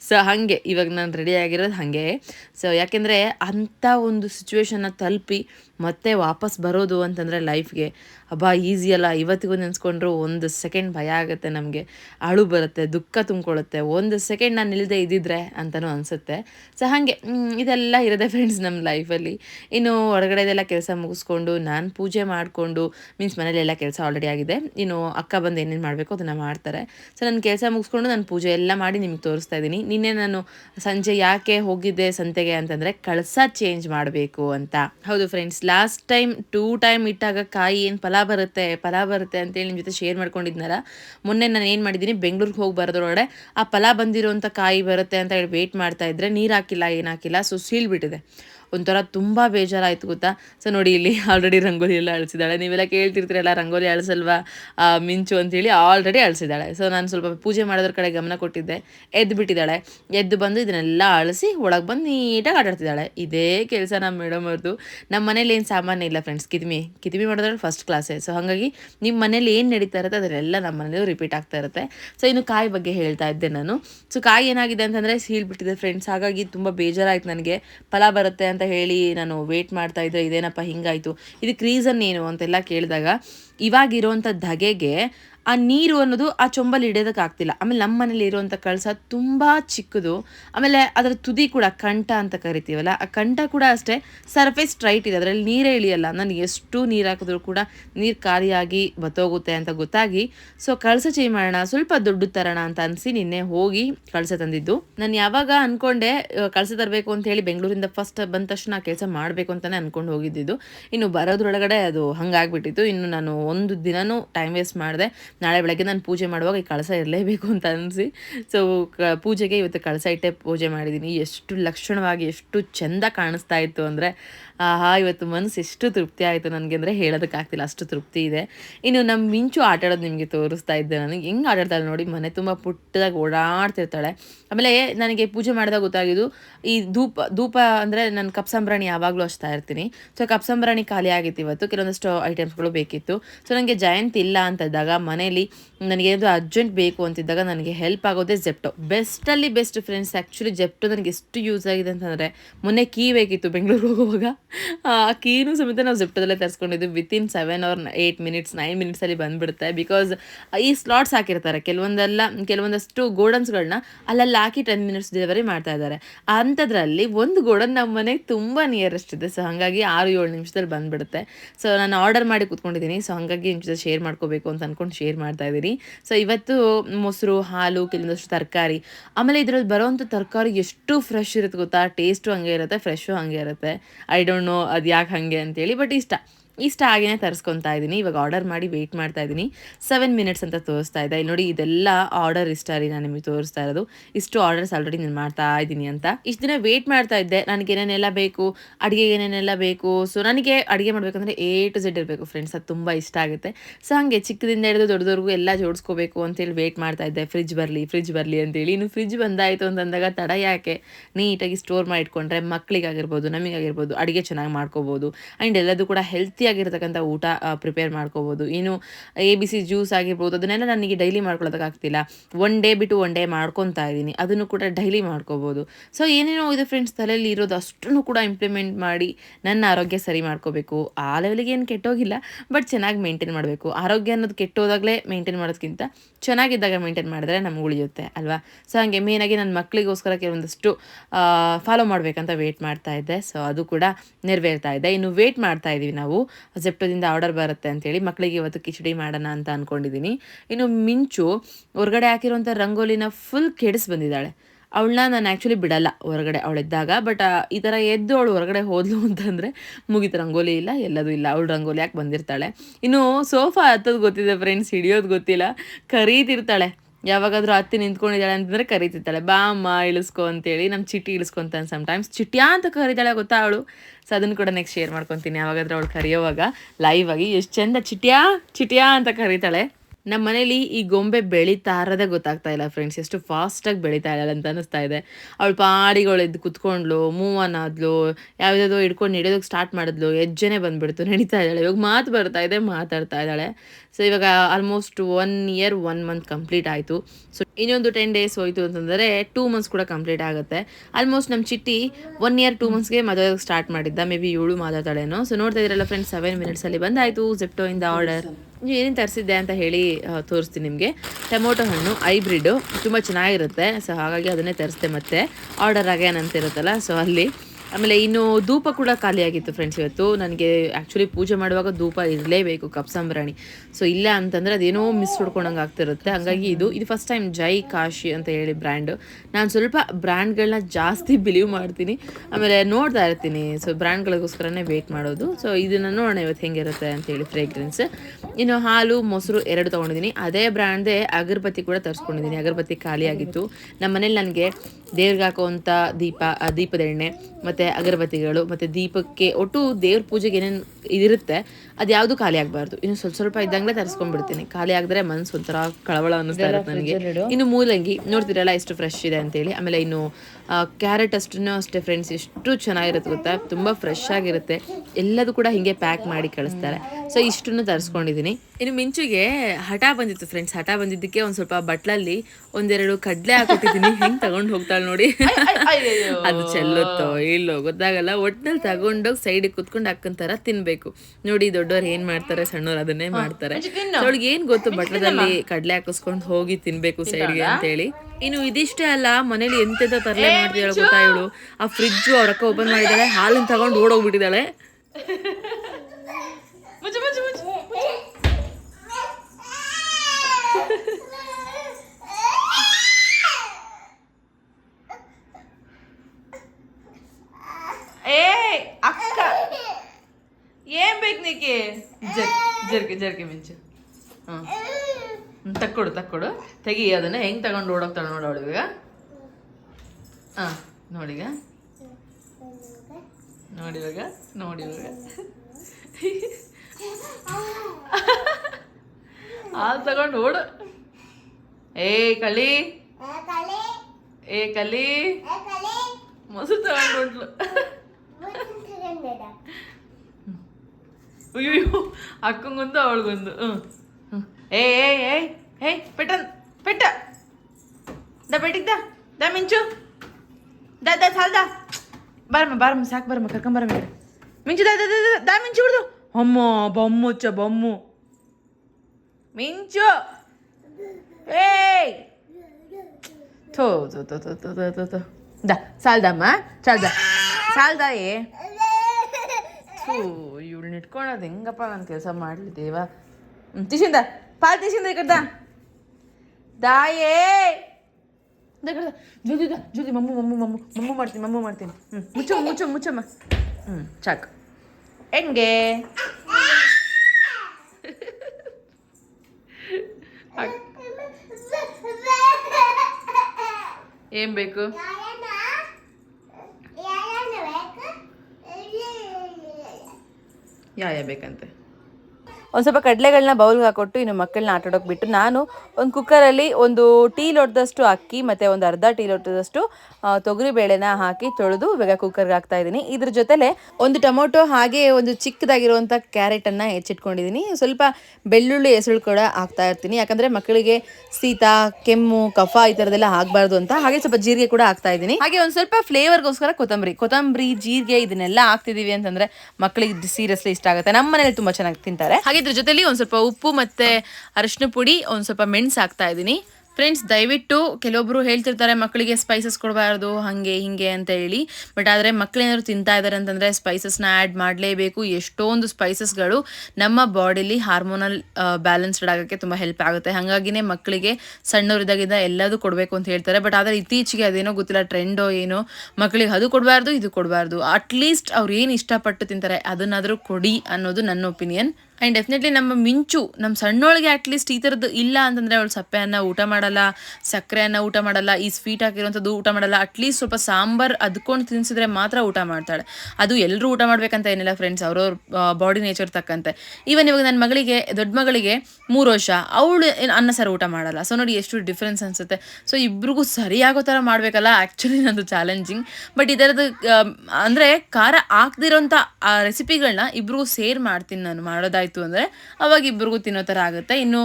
ಸೊ ಹಾಗೆ. ಇವಾಗ ನಾನು ರೆಡಿ ಆಗಿರೋದು ಹಾಗೆ. ಸೊ ಯಾಕೆಂದರೆ ಅಂಥ ಒಂದು ಸಿಚುವೇಶನ್ನ ತಲುಪಿ ಮತ್ತೆ ವಾಪಸ್ ಬರೋದು ಅಂತಂದರೆ ಲೈಫ್ಗೆ. ಹಬ್ಬ ಈಸಿ ಅಲ್ಲ. ಇವತ್ತಿಗೂ ನೆನೆಸ್ಕೊಂಡ್ರು ಒಂದು ಸೆಕೆಂಡ್ ಭಯ ಆಗುತ್ತೆ ನಮಗೆ. ಅಳು ಬರುತ್ತೆ, ದುಃಖ ತುಂಬಿಕೊಳ್ಳುತ್ತೆ. ಒಂದು ಸೆಕೆಂಡ್ ನಾನು ಇಲ್ಲದೆ ಇದ್ದಿದ್ರೆ ಅಂತಲೂ ಅನಿಸುತ್ತೆ. ಸೊ ಹಾಗೆ ಇದೆಲ್ಲ ಇರೋದೆ ಫ್ರೆಂಡ್ಸ್ ನಮ್ಮ ಲೈಫಲ್ಲಿ. ಇನ್ನು ಹೊರಗಡೆದೆಲ್ಲ ಕೆಲಸ ಮುಗಿಸ್ಕೊಂಡು, ನಾನು ಪೂಜೆ ಮಾಡಿಕೊಂಡು ಮೀನ್ಸ್ ಮನೇಲೆಲ್ಲ ಕೆಲಸ ಆಲ್ರೆಡಿ ಆಗಿದೆ. ಇನ್ನು ಅಕ್ಕ ಬಂದು ಏನೇನು ಮಾಡಬೇಕು ಅದನ್ನು ಮಾಡ್ತಾರೆ. ಸೊ ನನ್ನ ಕೆಲಸ ಮುಗಿಸ್ಕೊಂಡು ನಾನು ಪೂಜೆ ಎಲ್ಲ ಮಾಡಿ ನಿಮ್ಗೆ ತೋರಿಸ್ತಾ ಇದ್ದೀನಿ. ನಿನ್ನೆ ನಾನು ಸಂಜೆ ಯಾಕೆ ಹೋಗಿದ್ದೆ ಸಂತೆಗೆ ಅಂತಂದರೆ ಕಳಸ ಚೇಂಜ್ ಮಾಡಬೇಕು ಅಂತ. ಹೌದು friends last time two time ಇಟ್ಟಾಗ ಕಾಯಿ ಏನು ಫಲ ಬರುತ್ತೆ ಫಲ ಬರುತ್ತೆ ಅಂತೇಳಿ ನಿಮ್ಮ ಜೊತೆ ಶೇರ್ ಮಾಡ್ಕೊಂಡಿದ್ನಲ್ಲ, ಮೊನ್ನೆ ನಾನು ಏನು ಮಾಡಿದ್ದೀನಿ, ಬೆಂಗಳೂರಿಗೆ ಹೋಗಿ ಬರೋದ್ರೊಳಗಡೆ ಆ ಫಲ ಬಂದಿರುವಂಥ ಕಾಯಿ ಬರುತ್ತೆ ಅಂತ ಹೇಳಿ ವೆಯ್ಟ್ ಮಾಡ್ತಾ ಇದ್ದರೆ ನೀರು ಹಾಕಿಲ್ಲ, ಏನು ಹಾಕಿಲ್ಲ ಸೊ ಸೀಳ್ಬಿಟ್ಟಿದೆ. ಒಂಥರ ತುಂಬ ಬೇಜಾರಾಯಿತು ಗೊತ್ತಾ? ಸೊ ನೋಡಿ ಇಲ್ಲಿ ಆಲ್ರೆಡಿ ರಂಗೋಲಿ ಎಲ್ಲ ಅಳಿಸಿದ್ದಾಳೆ. ನೀವೆಲ್ಲ ಕೇಳ್ತಿರ್ತೀರಲ್ಲ, ರಂಗೋಲಿ ಅಳಿಸಲ್ವಾ? ಮಿಂಚು ಅಂತೇಳಿ ಆಲ್ರೆಡಿ ಅಳಿಸಿದ್ದಾಳೆ. ಸೊ ನಾನು ಸ್ವಲ್ಪ ಪೂಜೆ ಮಾಡೋದ್ರ ಕಡೆ ಗಮನ ಕೊಟ್ಟಿದ್ದೆ. ಎದ್ದು ಬಿಟ್ಟಿದ್ದಾಳೆ ಎದ್ದು ಬಂದು ಇದನ್ನೆಲ್ಲ ಅಳಿಸಿ ಒಳಗೆ ಬಂದು ನೀಟಾಗಿ ಆಟಾಡ್ತಿದ್ದಾಳೆ. ಇದೇ ಕೆಲಸ ನಮ್ಮ ಮೇಡಮ್ ಅವ್ರದ್ದು ನಮ್ಮ ಮನೇಲಿ ಏನು ಸಾಮಾನ್ಯ ಇಲ್ಲ ಫ್ರೆಂಡ್ಸ್ ಕಿದ್ಮಿ. ಕಿತ್ಮಿ ಮಾಡೋದ್ರಲ್ಲಿ ಫಸ್ಟ್ ಕ್ಲಾಸೇ ಸೊ ಹಾಗಾಗಿ ನಿಮ್ಮ ಮನೇಲಿ ಏನು ನಡೀತಾ ಇರುತ್ತೆ ಅದನ್ನೆಲ್ಲ ನಮ್ಮ ಮನೇಲಿ ರಿಪೀಟ್ ಆಗ್ತಾ ಇರುತ್ತೆ. ಸೊ ಇನ್ನು ಕಾಯಿ ಬಗ್ಗೆ ಹೇಳ್ತಾ ಇದ್ದೆ ನಾನು. ಸೊ ಕಾಯಿ ಏನಾಗಿದೆ ಅಂತಂದರೆ ಸೀಳ್ಬಿಟ್ಟಿದೆ ಫ್ರೆಂಡ್ಸ್ ಹಾಗಾಗಿ ತುಂಬ ಬೇಜಾರಾಯ್ತು ನನಗೆ. ಫಲ ಬರುತ್ತೆ ಅಂತ ಹೇಳಿ ನಾನು ವೇಟ್ ಮಾಡ್ತಾ ಇದ್ದೆ ಇದೇನಪ್ಪ ಹಿಂಗಾಯಿತು? ಇದಕ್ಕೆ ರೀಸನ್ ಏನು ಅಂತೆಲ್ಲ ಕೇಳಿದಾಗ ಇವಾಗಿರೋಂಥ ಧಗೆಗೆ ಆ ನೀರು ಅನ್ನೋದು ಆ ಚೊಂಬಲ್ಲಿ ಹಿಡಿಯೋದಕ್ಕಾಗ್ತಿಲ್ಲ ಆಮೇಲೆ ನಮ್ಮ ಮನೇಲಿ ಇರುವಂಥ ಕಳಸ ತುಂಬ ಚಿಕ್ಕದು. ಆಮೇಲೆ ಅದರ ತುದಿ ಕೂಡ ಕಂಠ ಅಂತ ಕರಿತೀವಲ್ಲ, ಆ ಕಂಠ ಕೂಡ ಅಷ್ಟೇ ಸರ್ಫೇಸ್ ಸ್ಟ್ರೈಟ್ ಇದೆ. ಅದರಲ್ಲಿ ನೀರೇ ಇಳಿಯಲ್ಲ. ನಾನು ಎಷ್ಟು ನೀರು ಹಾಕಿದ್ರು ಕೂಡ ನೀರು ಖಾಲಿಯಾಗಿ ಬತ್ತೋಗುತ್ತೆ ಅಂತ ಗೊತ್ತಾಗಿ ಸೊ ಕಳಸ ಚೇಂಜ್ ಮಾಡೋಣ, ಸ್ವಲ್ಪ ದುಡ್ಡು ತರೋಣ ಅಂತ ಅನಿಸಿ ನಿನ್ನೆ ಹೋಗಿ ಕಳಸ ತಂದಿದ್ದು. ನಾನು ಯಾವಾಗ ಅಂದ್ಕೊಂಡೆ ಕಳಸ ತರಬೇಕು ಅಂತ ಹೇಳಿ ಬೆಂಗಳೂರಿಂದ ಫಸ್ಟ್ ಬಂದ ತಕ್ಷಣ ಕೆಲಸ ಮಾಡಬೇಕು ಅಂತಲೇ ಅನ್ಕೊಂಡು ಹೋಗಿದ್ದಿದ್ದು. ಇನ್ನು ಬರೋದ್ರೊಳಗಡೆ ಅದು ಹಂಗಾಗ್ಬಿಟ್ಟಿತ್ತು. ಇನ್ನು ನಾನು ಒಂದು ದಿನವೂ ಟೈಮ್ ವೇಸ್ಟ್ ಮಾಡಿದೆ. ನಾಳೆ ಬೆಳಗ್ಗೆ ನಾನು ಪೂಜೆ ಮಾಡುವಾಗ ಈ ಕಳಸ ಇರಲೇಬೇಕು ಅಂತ ಅನಿಸಿ. ಸೊ ಕ, ಪೂಜೆಗೆ ಇವತ್ತು ಕಳಸ ಇಟ್ಟೆ ಪೂಜೆ ಮಾಡಿದ್ದೀನಿ ಎಷ್ಟು ಲಕ್ಷಣವಾಗಿ, ಎಷ್ಟು ಚೆಂದ ಕಾಣಿಸ್ತಾ ಇತ್ತು ಅಂದರೆ, ಆಹಾ, ಇವತ್ತು ಮನಸ್ಸು ಎಷ್ಟು ತೃಪ್ತಿ ಆಯಿತು ನನಗೆ ಅಂದರೆ ಹೇಳೋದಕ್ಕಾಗ್ತಿಲ್ಲ ಅಷ್ಟು ತೃಪ್ತಿ ಇದೆ. ಇನ್ನು ನಮ್ಮ ಮಿಂಚು ಆಟ ಆಡೋದು ನಿಮಗೆ ತೋರಿಸ್ತಾ ಇದ್ದೆ ನನಗೆ. ಹೆಂಗೆ ಆಟಾಡ್ತಾಳೆ ನೋಡಿ, ಮನೆ ತುಂಬ ಪುಟ್ಟದಾಗಿ ಓಡಾಡ್ತಿರ್ತಾಳೆ. ಆಮೇಲೆ ನನಗೆ ಪೂಜೆ ಮಾಡಿದಾಗ ಗೊತ್ತಾಗಿದ್ದು, ಈ ಧೂಪ ಧೂಪ ಅಂದರೆ ನಾನು ಕಪ್ ಸಂಬ್ರಾಣಿ ಯಾವಾಗಲೂ ಹಚ್ತಾ ಇರ್ತೀನಿ. ಸೊ ಕಪ್ ಸಂಬ್ರಾಣಿ ಖಾಲಿ ಆಗಿತ್ತು ಇವತ್ತು. ಕೆಲವೊಂದಷ್ಟು ಐಟಮ್ಸ್ಗಳು ಬೇಕಿತ್ತು. ಸೊ ನನಗೆ ಜಯಂತ್ ಇಲ್ಲ ಅಂತ ಇದ್ದಾಗ ಮನೇಲಿ ನನಗೆ ಏನಾದರೂ ಅರ್ಜೆಂಟ್ ಬೇಕು ಅಂತಿದ್ದಾಗ ನನಗೆ ಹೆಲ್ಪ್ ಆಗೋದೇ ಜೆಪ್ಟೋ ಬೆಸ್ಟಲ್ಲಿ ಬೆಸ್ಟ್ ಫ್ರೆಂಡ್ಸ್ ಆ್ಯಕ್ಚುಲಿ ಜೆಪ್ಟೋ ನನಗೆ ಎಷ್ಟು ಯೂಸ್ ಆಗಿದೆ ಅಂತಂದರೆ, ಮೊನ್ನೆ ಕೀ ಬೇಕಿತ್ತು ಬೆಂಗಳೂರಿಗೆ ಹೋಗುವಾಗ. ಆ ಕೀನೂ ಸಮೇತ ನಾವು ಜೆಪ್ಟೋದಲ್ಲೇ ತರಿಸ್ಕೊಂಡಿದ್ದು. Within seven or eight minutes nine ಮಿನಿಟ್ಸಲ್ಲಿ ಬಂದುಬಿಡುತ್ತೆ. ಬಿಕಾಸ್ ಈ ಸ್ಲಾಟ್ಸ್ ಹಾಕಿರ್ತಾರೆ. ಕೆಲವೊಂದೆಲ್ಲ, ಕೆಲವೊಂದಷ್ಟು ಗೋಡನ್ಸ್ಗಳನ್ನ ಅಲ್ಲೆಲ್ಲ ಹಾಕಿ ಟೆನ್ ಮಿನಿಟ್ಸ್ ಡೆಲಿವರಿ ಮಾಡ್ತಾ ಇದ್ದಾರೆ. ಅಂಥದ್ರಲ್ಲಿ ಒಂದು ಗೋಡನ್ ನಮ್ಮ ಮನೆಗೆ ತುಂಬ ನಿಯರೆಸ್ಟ್ ಇದೆ. ಸೊ ಹಾಗಾಗಿ ಆರು ಏಳು ನಿಮಿಷದಲ್ಲಿ ಬಂದುಬಿಡುತ್ತೆ. ಸೊ ನಾನು ಆರ್ಡರ್ ಮಾಡಿ ಕೂತ್ಕೊಂಡಿದ್ದೀನಿ. ಸೊ ಹಾಗಾಗಿ ನಿಮ್ಮ ಜೊತೆ ಶೇರ್ ಮಾಡ್ಕೋಬೇಕು ಅಂತ ಅಂದ್ಕೊಂಡು ಶೇರ್ ಮಾಡ್ತಾ ಇದ್ದೀನಿ ಸೊ ಇವತ್ತು ಮೊಸರು, ಹಾಲು, ಕೆಲವೊಂದಷ್ಟು ತರಕಾರಿ, ಆಮೇಲೆ ಇದ್ರಲ್ಲಿ ಬರೋವಂಥ ತರಕಾರಿ ಎಷ್ಟು ಫ್ರೆಶ್ ಇರುತ್ತೆ ಗೊತ್ತಾ? ಟೇಸ್ಟು ಹಂಗೆ ಇರುತ್ತೆ ಫ್ರೆಶು ಹಂಗೆ ಇರುತ್ತೆ. ಐ ಡೋಂಟ್ ನೋ ಅದು ಯಾಕೆ ಹಾಗೆ ಅಂತೇಳಿ ಬಟ್ ಇಷ್ಟ. ಇಷ್ಟ ಆಗಿನೇ ತರಿಸ್ಕೊತಾ ಇದ್ದೀನಿ ಇವಾಗ ಆರ್ಡರ್ ಮಾಡಿ ವೆಯ್ಟ್ ಮಾಡ್ತಾ ಇದ್ದೀನಿ ಸೆವೆನ್ ಮಿನಿಟ್ಸ್ ಅಂತ ತೋರಿಸ್ತಾ ಇದೆ. ನೋಡಿ, ಇದೆಲ್ಲ ಆರ್ಡರ್ ಇಷ್ಟ ರೀ, ನಾನು ನಿಮಗೆ ತೋರಿಸ್ತಾ ಇರೋದು. ಇಷ್ಟು ಆರ್ಡರ್ಸ್ ಆಲ್ರೆಡಿ ನಾನು ಮಾಡ್ತಾ ಇದ್ದೀನಿ ಅಂತ. ಇಷ್ಟು ದಿನ ವೆಯ್ಟ್ ಮಾಡ್ತಾ ಇದ್ದೆ. ನನಗೆ ಏನೇನೆಲ್ಲ ಬೇಕು? ಅಡುಗೆಗೆ ಏನೇನೆಲ್ಲ ಬೇಕು? ಸೊ ನನಗೆ ಅಡುಗೆ ಮಾಡಬೇಕಂದ್ರೆ ಎ ಟು ಝೆಡ್ ಇರಬೇಕು ಫ್ರೆಂಡ್ಸ್ ಅದು ತುಂಬ ಇಷ್ಟ ಆಗುತ್ತೆ. ಸೊ ಹಾಗೆ ಚಿಕ್ಕದಿಂದ ಹಿಡಿದು ದೊಡ್ಡದವ್ರಿಗೂ ಎಲ್ಲ ಜೋಡಿಸ್ಕೋಬೇಕು ಅಂತೇಳಿ ವೆಯ್ಟ್ ಮಾಡ್ತಾ ಇದ್ದೆ. ಫ್ರಿಜ್ ಬರಲಿ ಫ್ರಿಜ್ ಬರಲಿ ಅಂತೇಳಿ. ಇನ್ನು ಫ್ರಿಜ್ ಬಂದಾಯಿತು ಅಂತಂದಾಗ ತಡ ಯಾಕೆ? ನೀಟಾಗಿ ಸ್ಟೋರ್ ಮಾಡಿ ಇಟ್ಕೊಂಡ್ರೆ ಮಕ್ಕಳಿಗಾಗಿರ್ಬೋದು ನಮಗಾಗಿರ್ಬೋದು, ಅಡುಗೆ ಚೆನ್ನಾಗಿ ಮಾಡ್ಕೋಬೋದು. ಆ್ಯಂಡ್ ಎಲ್ಲದೂ ಕೂಡ ಹೆಲ್ತಿಯಾಗಿರ್ತಕ್ಕಂಥ ಊಟ ಪ್ರಿಪೇರ್ ಮಾಡ್ಕೋಬೋದು. ಇನ್ನು ಎ ಬಿ ಸಿ ಜ್ಯೂಸ್ ಆಗಿರ್ಬೋದು, ಅದನ್ನೆಲ್ಲ ನನಗೆ ಡೈಲಿ ಮಾಡ್ಕೊಳ್ಳೋದಕ್ಕಾಗ್ತಿಲ್ಲ ಒನ್ ಡೇ ಬಿಟ್ಟು ಒನ್ ಡೇ ಮಾಡ್ಕೊತಾ ಇದ್ದೀನಿ. ಅದನ್ನು ಕೂಡ ಡೈಲಿ ಮಾಡ್ಕೋಬೋದು. ಸೊ ಏನೇನೋ ಇದೆ ಫ್ರೆಂಡ್ಸ್ ತಲೆಯಲ್ಲಿ ಇರೋದು ಅಷ್ಟನ್ನು ಕೂಡ ಇಂಪ್ಲಿಮೆಂಟ್ ಮಾಡಿ ನನ್ನ ಆರೋಗ್ಯ ಸರಿ ಮಾಡ್ಕೋಬೇಕು. ಆ ಲೆವೆಲ್ಗೆ ಏನು ಕೆಟ್ಟೋಗಿಲ್ಲ ಬಟ್ ಚೆನ್ನಾಗಿ ಮೇಂಟೈನ್ ಮಾಡಬೇಕು. ಆರೋಗ್ಯ ಅನ್ನೋದು ಕೆಟ್ಟೋದಾಗಲೇ ಮೇಂಟೈನ್ ಮಾಡೋದಕ್ಕಿಂತ ಚೆನ್ನಾಗಿದ್ದಾಗ ಮೇಂಟೈನ್ ಮಾಡಿದ್ರೆ ನಮ್ಗೆ ಉಳಿಯುತ್ತೆ, ಅಲ್ವಾ? ಸೊ ಹಾಗೆ ಮೇನಾಗಿ ನನ್ನ ಮಕ್ಕಳಿಗೋಸ್ಕರ ಕೆಲವೊಂದಷ್ಟು ಫಾಲೋ ಮಾಡಬೇಕಂತ ವೇಟ್ ಮಾಡ್ತಾ ಇದ್ದೆ. ಸೊ ಅದು ಕೂಡ ನೆರವೇರ್ತಾ ಇದೆ ಇನ್ನು ವೇಟ್ ಮಾಡ್ತಾ ಇದ್ದೀವಿ ನಾವು. ಜೆಪ್ಟೋದಿಂದ ಆರ್ಡರ್ ಬರುತ್ತೆ ಅಂತೇಳಿ ಮಕ್ಕಳಿಗೆ ಇವತ್ತು ಕಿಚಡಿ ಮಾಡೋಣ ಅಂತ ಅಂದ್ಕೊಂಡಿದ್ದೀನಿ ಇನ್ನು ಮಿಂಚು ಹೊರಗಡೆ ಹಾಕಿರುವಂಥ ರಂಗೋಲಿನ ಫುಲ್ ಕೆಡಿಸ್ ಬಂದಿದ್ದಾಳೆ. ಅವಳನ್ನ ನಾನು ಆ್ಯಕ್ಚುಲಿ ಬಿಡಲ್ಲ ಹೊರಗಡೆ, ಅವಳಿದ್ದಾಗ ಬಟ್ ಈ ಥರ ಎದ್ದು ಅವಳು ಹೊರಗಡೆ ಹೋದ್ಲು ಅಂತಂದರೆ ಮುಗಿತು, ರಂಗೋಲಿ ಇಲ್ಲ, ಎಲ್ಲದೂ ಇಲ್ಲ, ಅವಳು ರಂಗೋಲಿ ಯಾಕೆ ಬಂದಿರ್ತಾಳೆ. ಇನ್ನು ಸೋಫಾ ಹತ್ತೋದು ಗೊತ್ತಿದೆ ಫ್ರೆಂಡ್ಸ್ ಹಿಡಿಯೋದು ಗೊತ್ತಿಲ್ಲ, ಕರೀತಿರ್ತಾಳೆ. ಯಾವಾಗಾದ್ರೂ ಅತ್ತಿ ನಿಂತ್ಕೊಂಡಿದ್ದಾಳೆ ಅಂತಂದ್ರೆ ಕರಿತಿದ್ದಾಳೆ, ಬಾ ಅಮ್ಮ, ಇಳಿಸ್ಕೊ ಅಂತೇಳಿ ನಮ್ಮ ಚಿಟ್ಟಿ ಇಳಿಸ್ಕೊಂತಾನೆ ಸಮ್ಟೈಮ್ಸ್ ಚಿಟ್ಟಿಯಾ ಅಂತ ಕರೀತಾಳೆ ಗೊತ್ತಾ ಅವಳು? ಸೊ ಅದನ್ನು ಕೂಡ ನೆಕ್ಸ್ಟ್ ಶೇರ್ ಮಾಡ್ಕೊತೀನಿ ಯಾವಾಗಾದ್ರೂ ಅವಳು ಕರೆಯೋವಾಗ ಲೈವ್ ಆಗಿ. ಎಷ್ಟು ಚಂದ ಚಿಟಿಯಾ ಚಿಟಿಯಾ ಅಂತ ಕರೀತಾಳೆ. ನಮ್ಮ ಮನೇಲಿ ಈ ಗೊಂಬೆ ಬೆಳೀತಾ ಇರೋದೇ ಗೊತ್ತಾಗ್ತಾ ಇಲ್ಲ ಫ್ರೆಂಡ್ಸ್ ಎಷ್ಟು ಫಾಸ್ಟಾಗಿ ಬೆಳೀತಾ ಇಲ್ಲ ಅಂತ ಅನಿಸ್ತಾ ಇದೆ. ಅವಳು ಪಾಡಿಗಳು ಎದ್ದು ಕುತ್ಕೊಂಡ್ಲು ಮೂವ್ ಆದ್ಲು ಯಾವುದಾದ್ರು ಹಿಡ್ಕೊಂಡು ನಡೆಯೋದಕ್ಕೆ ಸ್ಟಾರ್ಟ್ ಮಾಡಿದ್ಲು, ಹೆಜ್ಜೆನೇ ಬಂದ್ಬಿಡ್ತು, ನಡೀತಾ ಇದ್ದಾಳೆ. ಇವಾಗ ಮಾತು ಬರ್ತಾ ಇದೆ, ಮಾತಾಡ್ತಾ ಇದ್ದಾಳೆ. ಸೊ ಇವಾಗ almost one year one month complete ಆಯಿತು. ಸೊ ಇನ್ನೊಂದು ಟೆನ್ ಡೇಸ್ ಹೋಯಿತು ಅಂತಂದರೆ ಟೂ ಮಂತ್ಸ್ ಕೂಡ ಕಂಪ್ಲೀಟ್ ಆಗುತ್ತೆ. ಆಲ್ಮೋಸ್ಟ್ ನಮ್ಮ ಚಿಟ್ಟಿ ಒನ್ ಇಯರ್ ಟೂ ಮಂತ್ಸ್ಗೆ ಮದುವೆ ಸ್ಟಾರ್ಟ್ ಮಾಡಿದ್ದ. ಮೇ ಬಿ ಏಳು ಮಾತಾಡ್ತಾಳೇನೋ. ಸೊ ನೋಡ್ತಾ ಇದ್ರಲ್ಲ ಫ್ರೆಂಡ್ಸ್ ಸೆವೆನ್ ಮಿನಿಟ್ಸಲ್ಲಿ ಬಂದಾಯಿತು. ಇಂದ ಆರ್ಡರ್ ಏನೇನು ತರಿಸಿದ್ದೆ ಅಂತ ಹೇಳಿ ತೋರಿಸ್ತೀನಿ ನಿಮಗೆ. ಟೊಮೊಟೊ ಹಣ್ಣು ಹೈಬ್ರಿಡು ತುಂಬ ಚೆನ್ನಾಗಿರುತ್ತೆ. ಸೊ ಹಾಗಾಗಿ ಅದನ್ನೇ ತರಿಸ್ದೆ ಮತ್ತೆ. ಆರ್ಡರ್ ಆಗ್ಯಾನಂತಿರುತ್ತಲ್ಲ ಅಂತ ಇರುತ್ತಲ್ಲ ಸೊ ಅಲ್ಲಿ ಆಮೇಲೆ ಇನ್ನು ಧೂಪ ಕೂಡ ಖಾಲಿಯಾಗಿತ್ತು ಫ್ರೆಂಡ್ಸ್ ಇವತ್ತು. ನನಗೆ ಆ್ಯಕ್ಚುಲಿ ಪೂಜೆ ಮಾಡುವಾಗ ಧೂಪ ಇರಲೇಬೇಕು, ಕಪ್ ಸಂಬ್ರಾಣಿ. ಸೊ ಇಲ್ಲ ಅಂತಂದರೆ ಅದೇನೋ ಮಿಸ್ ಹುಡ್ಕೊಂಡಂಗೆ ಆಗ್ತಿರುತ್ತೆ. ಹಾಗಾಗಿ ಇದು ಇದು ಫಸ್ಟ್ ಟೈಮ್ ಜೈ ಕಾಶಿ ಅಂತ ಹೇಳಿ ಬ್ರ್ಯಾಂಡು ನಾನು ಸ್ವಲ್ಪ ಬ್ರ್ಯಾಂಡ್ಗಳನ್ನ ಜಾಸ್ತಿ (laughs) ಬಿಲೀವ್ ಮಾಡ್ತೀನಿ. ಆಮೇಲೆ ನೋಡ್ತಾ ಇರ್ತೀನಿ. ಸೊ ಬ್ರ್ಯಾಂಡ್ಗಳಿಗೋಸ್ಕರನೇ ವೇಟ್ ಮಾಡೋದು. ಸೊ ಇದನ್ನು ನೋಡೋಣ ಇವತ್ತು ಹೆಂಗಿರುತ್ತೆ ಅಂತ ಹೇಳಿ ಫ್ರೇಗ್ರೆನ್ಸ್ ಇನ್ನು ಹಾಲು, ಮೊಸರು ಎರಡು ತೊಗೊಂಡಿದ್ದೀನಿ. ಅದೇ ಬ್ರ್ಯಾಂಡೇ ಅಗರಬತ್ತಿ ಕೂಡ ತರಿಸ್ಕೊಂಡಿದ್ದೀನಿ. ಅಗರಬತ್ತಿ ಖಾಲಿಯಾಗಿತ್ತು ನಮ್ಮ ಮನೇಲಿ ನನಗೆ ದೇವ್ರಿಗೆ ಹಾಕುವಂಥ ದೀಪ ದೀಪದ ಎಣ್ಣೆ, ಮತ್ತು ಅಗರಬತ್ತಿಗಳು ಮತ್ತು ದೀಪಕ್ಕೆ ಒಟ್ಟು ದೇವ್ರ ಪೂಜೆಗೆ ಏನೇನು ಇದಿರುತ್ತೆ ಅದು ಯಾವುದು ಖಾಲಿ ಆಗಬಾರ್ದು. ಇನ್ನು ಸ್ವಲ್ಪ ಸ್ವಲ್ಪ ಇದ್ದಂಗೆ ತರಿಸ್ಕೊಂಡ್ಬಿಡ್ತೀನಿ. ಖಾಲಿ ಆಗಿದ್ರೆ ಮನ್ಸು ಒಂಥರ ಕಳವಳ ಅನ್ನಿಸ್ತಾ ಇರುತ್ತೆ ನನಗೆ. ಇನ್ನು ಮೂಲಂಗಿ ನೋಡ್ತಿರಲ್ಲ ಎಷ್ಟು ಫ್ರೆಶ್ ಇದೆ ಅಂತೇಳಿ. ಆಮೇಲೆ ಇನ್ನು ಕ್ಯಾರೆಟ್ ಅಷ್ಟೂ ಅಷ್ಟೇ ಫ್ರೆಂಡ್ಸ್ ಎಷ್ಟು ಚೆನ್ನಾಗಿರುತ್ತೆ ಗೊತ್ತಾ? ತುಂಬ ಫ್ರೆಶ್ ಆಗಿರುತ್ತೆ. ಎಲ್ಲದೂ ಕೂಡ ಹಿಂಗೆ ಪ್ಯಾಕ್ ಮಾಡಿ ಕಳಿಸ್ತಾರೆ. ಸೊ ಇಷ್ಟನ್ನು ತರಿಸ್ಕೊಂಡಿದ್ದೀನಿ ಇನ್ನು ಮಿಂಚುಗೆ ಹಠ ಬಂದಿತ್ತು ಫ್ರೆಂಡ್ಸ್ ಹಠ ಬಂದಿದ್ದಕ್ಕೆ ಒಂದು ಸ್ವಲ್ಪ ಬಟ್ಲಲ್ಲಿ ಒಂದೆರಡು ಕಡ್ಲೆ ಹಾಕೊಟ್ಟಿದ್ದೀನಿ ಹೆಂಗೆ ತಗೊಂಡು ಹೋಗ್ತಾಳೆ ನೋಡಿ. ಅದು ಚೆಲ್ಲುತ್ತೋ ಇಲ್ಲೋ ಗೊತ್ತಾಗಲ್ಲ. ಒಟ್ನಲ್ಲಿ ತಗೊಂಡೋಗಿ ಸೈಡಿಗೆ ಕುತ್ಕೊಂಡು ಹಾಕಂತಾರ ತಿನ್ಬೇಕು. ನೋಡಿ ದೊಡ್ಡವ್ರು ಏನ್ ಮಾಡ್ತಾರೆ ಸಣ್ಣವ್ರು ಅದನ್ನೇ ಮಾಡ್ತಾರೆ. ಅವಳಿಗೆ ಏನ್ ಗೊತ್ತು ಬಟ್ಲದಲ್ಲಿ ಕಡ್ಲೆ ಹಾಕಿಸ್ಕೊಂಡು ಹೋಗಿ ತಿನ್ಬೇಕು ಸೈಡ್ಗೆ ಅಂತ ಹೇಳಿ ಇನ್ನು ಇದಿಷ್ಟೇ ಅಲ್ಲ ಮನೇಲಿ ಎಂತೆಂತ ತರಲೆ ಮಾಡ್ತಿದ್ದಾಳೆ ಗೊತ್ತಾ ಇವಳು? ಆ ಫ್ರಿಜ್ಜು ಅವ್ರ ಅಕ್ಕ ಓಪನ್ ಮಾಡಿದಾಳೆ ಹಾಲನ್ನ ತಗೊಂಡು ಓಡೋಗ್ಬಿಟ್ಟಿದ್ದಾಳೆ (laughs) ಏ ಅಕ್ಕ. ಏನ್ ಬೇಕು ನೀಕೆ? ಜರ್ ಜರ್ಕೆ ಜರ್ಕೆ ಮಿಂಚು. ಹಾಂ. ತಕ್ಕೊಡು ತಕ್ಕೊಡು. ತೆಗಿ ಅದನ್ನ ಹೆಂಗ್ ತಗೊಂಡು ಓಡೋಗ್ತಾಳೆ ನೋಡು ಈಗ. ನೋಡಿ ನೋಡಿಗ ನೋಡಿವಾಗ ನೋಡಿವಾಗ ಹಾಲು ತಗೊಂಡು ಓಡು. ಏ ಕಳಿ ಕಲೆ. ಏ ಕಲಿ. ಮೊಸರು ತಗೊಂಡು ತಗೊಂಡಿದ್ದ ಅಯ್ಯೋ ಅಕ್ಕಂಗೊಂದು ಅವಳಿಗೊಂದು ಹ್ಞೂ ಹ್ಞೂ ಏಯ್ ಏಯ್ ಏಯ್ ಏಯ್ ಪೆಟ್ಟ ಪೆಟ್ಟ ದ ಬೆಟ್ಟಿದ್ದ ದ ಮಿಂಚು ದ ದ ಸಾಲ್ದ ಬಾರಮ್ಮ ಬಾರಮ್ಮ ಸಾಕು ಬಾರಮ್ಮ ಕರ್ಕೊಂಬರಮ್ಮ ಮಿಂಚು ದ ದ ಮಿಂಚು ಬಿಡ್ದು ಅಮ್ಮ ಬೊಮ್ಮು ಚ ಬೊಮ್ಮು ಮಿಂಚು ಏಯ್ ಥೋ ಥೋ ಥೋ ಥೋ ಥೋ ಥೋ ಥೋ ದ ಸಾಲ್ದಮ್ಮ ಸಾಲ್ದ ಸಾಲ್ದ ಏ ಥೂ ಇವಳನ್ನ ಇಟ್ಕೊಳೋದು ಹೆಂಗಪ್ಪ ನಾನು ಕೆಲಸ ಮಾಡಲಿ ದೇವ. ತಿಶಿಂದ ಪಾಲ್ ತಿಶಿಂದ ಈ ಕಡ್ದ? ದಾಯೇ! ಜೋದಿ ಜಲ್ದಿ ದ ಜಲ್ದಿ ಮಮ್ಮು ಮಮ್ಮು ಮಮ್ಮು ಮಮ್ಮು ಮಾಡ್ತೀನಿ ಮಮ್ಮು ಮಾಡ್ತೀನಿ. ಹ್ಞೂ ಮುಚ್ಚು ಮುಚ್ಚು ಮುಚ್ಚಮ್ಮ. ಹ್ಞೂ ಚಾಕ್. ಹೆಂಗೆ? ಏನು ಬೇಕು? ಯಾ ಯಾ ಬೇಕಂತೆ? ಒಂದು ಸ್ವಲ್ಪ ಕಡಲೆಗಳನ್ನ ಬೌಲ್ಗೆ ಹಾಕೊಟ್ಟು ಇನ್ನು ಮಕ್ಕಳನ್ನ ಆಟಾಡೋಕೆ ಬಿಟ್ಟು ನಾನು ಒಂದು ಕುಕ್ಕರಲ್ಲಿ ಒಂದು ಟೀ ಲೋಟದಷ್ಟು ಅಕ್ಕಿ ಮತ್ತು ಒಂದು ಅರ್ಧ ಟೀ ಲೋಟದಷ್ಟು ತೊಗರಿ ಬೇಳೆನ ಹಾಕಿ ತೊಳೆದು ಇವಾಗ ಕುಕ್ಕರ್ಗೆ ಹಾಕ್ತಾ ಇದ್ದೀನಿ. ಇದ್ರ ಜೊತೆಲೆ ಒಂದು ಟೊಮೊಟೊ ಹಾಗೆ ಒಂದು ಚಿಕ್ಕದಾಗಿರುವಂಥ ಕ್ಯಾರೆಟನ್ನು ಹೆಚ್ಚಿಟ್ಕೊಂಡಿದ್ದೀನಿ. ಸ್ವಲ್ಪ ಬೆಳ್ಳುಳ್ಳಿ ಹೆಸರು ಕೂಡ ಹಾಕ್ತಾ ಇರ್ತೀನಿ. ಯಾಕಂದರೆ ಮಕ್ಕಳಿಗೆ ಶೀತ, ಕೆಮ್ಮು, ಕಫ ಈ ಥರದೆಲ್ಲ ಆಗಬಾರ್ದು ಅಂತ. ಹಾಗೆ ಸ್ವಲ್ಪ ಜೀರಿಗೆ ಕೂಡ ಹಾಕ್ತಾ ಇದ್ದೀನಿ. ಹಾಗೆ ಒಂದು ಸ್ವಲ್ಪ ಫ್ಲೇವರ್ಗೋಸ್ಕರ ಕೊತ್ತಂಬರಿ. ಕೊತ್ತಂಬರಿ, ಜೀರಿಗೆ ಇದನ್ನೆಲ್ಲ ಹಾಕ್ತಿದ್ದೀವಿ ಅಂತಂದರೆ ಮಕ್ಕಳಿಗೆ ಸೀರಿಯಸ್ಲಿ ಇಷ್ಟ ಆಗುತ್ತೆ. ನಮ್ಮ ಮನೇಲಿ ತುಂಬಾ ಚೆನ್ನಾಗಿ ತಿಂತಾರೆ. ಹಾಗೆ ಇದ್ರ ಜೊತೆಲಿ ಒಂದು ಸ್ವಲ್ಪ ಉಪ್ಪು ಮತ್ತೆ ಅರಿಶಿನ ಪುಡಿ, ಒಂದು ಸ್ವಲ್ಪ ಮೆಣಸು ಹಾಕ್ತಾ ಇದ್ದೀನಿ. ಫ್ರೆಂಡ್ಸ್ ದಯವಿಟ್ಟು ಕೆಲವೊಬ್ರು ಹೇಳ್ತಿರ್ತಾರೆ ಮಕ್ಕಳಿಗೆ ಸ್ಪೈಸಸ್ ಕೊಡಬಾರ್ದು, ಹಾಗೆ ಹಿಂಗೆ ಅಂತ ಹೇಳಿ. ಬಟ್ ಆದರೆ ಮಕ್ಕಳೇನಾದ್ರು ತಿಂತಾ ಇದ್ದಾರೆ ಸ್ಪೈಸಸ್ ಸ್ಪೈಸಸ್ನ ಆ್ಯಡ್ ಮಾಡಲೇಬೇಕು. ಎಷ್ಟೊಂದು ಸ್ಪೈಸಸ್ಗಳು ನಮ್ಮ ಬಾಡಿಲಿ ಹಾರ್ಮೋನಲ್ ಬ್ಯಾಲೆನ್ಸ್ಡ್ ಆಗೋಕ್ಕೆ ತುಂಬ ಹೆಲ್ಪ್ ಆಗುತ್ತೆ. ಹಾಗಾಗಿನೇ ಮಕ್ಕಳಿಗೆ ಸಣ್ಣವರಿದ್ದಾಗಿದ್ದ ಎಲ್ಲದೂ ಕೊಡಬೇಕು ಅಂತ ಹೇಳ್ತಾರೆ. ಬಟ್ ಆದರೆ ಇತ್ತೀಚೆಗೆ ಅದೇನೋ ಗೊತ್ತಿಲ್ಲ ಟ್ರೆಂಡೋ ಏನೋ, ಮಕ್ಕಳಿಗೆ ಅದು ಕೊಡಬಾರ್ದು, ಇದು ಕೊಡಬಾರ್ದು. ಅಟ್ಲೀಸ್ಟ್ ಅವ್ರು ಏನು ಇಷ್ಟಪಟ್ಟು ತಿಂತಾರೆ ಅದನ್ನಾದರೂ ಕೊಡಿ ಅನ್ನೋದು ನನ್ನ ಒಪಿನಿಯನ್ ಆ್ಯಂಡ್ ಡೆಫಿನೆಟ್ಲಿ ನಮ್ಮ ಮಿಂಚು, ನಮ್ಮ ಸಣ್ಣೊಳಗೆ ಅಟ್ಲೀಸ್ಟ್ ಈ ಥರದ್ದು ಇಲ್ಲ ಅಂತಂದರೆ ಅವಳು ಅನ್ನ ಊಟ ಮಾಡಲ್ಲ ಸಕ್ಕರೆ ಸಕ್ಕರೆಯನ್ನು ಊಟ ಮಾಡಲ್ಲ, ಈ ಸ್ವೀಟ್ ಹಾಕಿರೋಂಥದ್ದು ಊಟ ಮಾಡಲ್ಲ ಅಟ್ಲೀಸ್ಟ್ ಸ್ವಲ್ಪ ಸಾಂಬಾರ್ ಅದ್ಕೊಂಡು ತಿನ್ಸಿದ್ರೆ ಮಾತ್ರ ಊಟ ಮಾಡ್ತಾಳೆ. ಅದು ಎಲ್ಲರೂ ಊಟ ಮಾಡಬೇಕಂತ ಏನಿಲ್ಲ ಫ್ರೆಂಡ್ಸ್ ಅವ್ರವ್ರ ಬಾಡಿ ನೇಚರ್ ತಕ್ಕಂತೆ. ಈವನ್ ಇವಾಗ ನನ್ನ ಮಗಳಿಗೆ, ದೊಡ್ಡ ಮಗಳಿಗೆ ಮೂರು ವರ್ಷ, ಅವಳು ಅನ್ನ, ಸಾರು ಊಟ ಮಾಡಲ್ಲ. ಸೊ ನೋಡಿ ಎಷ್ಟು ಡಿಫ್ರೆನ್ಸ್ ಅನಿಸುತ್ತೆ. ಸೊ ಇಬ್ರಿಗೂ ಸರಿಯಾಗೋ ಥರ ಮಾಡಬೇಕಲ್ಲ ಆ್ಯಕ್ಚುಲಿ ನಂದು ಚಾಲೆಂಜಿಂಗ್ ಬಟ್ ಈ ಥರದ್ದು ಅಂದರೆ ಖಾರ ಹಾಕ್ದಿರೋಂಥ ಆ ರೆಸಿಪಿಗಳನ್ನ ಇಬ್ಬರಿಗೂ ಸೇರ್ ಮಾಡ್ತೀನಿ ನಾನು, ಮಾಡೋದಾಯ್ತು. ಅಂದರೆ ಅವಾಗ ಇಬ್ರಿಗೂ ತಿನ್ನೋ ಥರ ಆಗುತ್ತೆ. ಇನ್ನು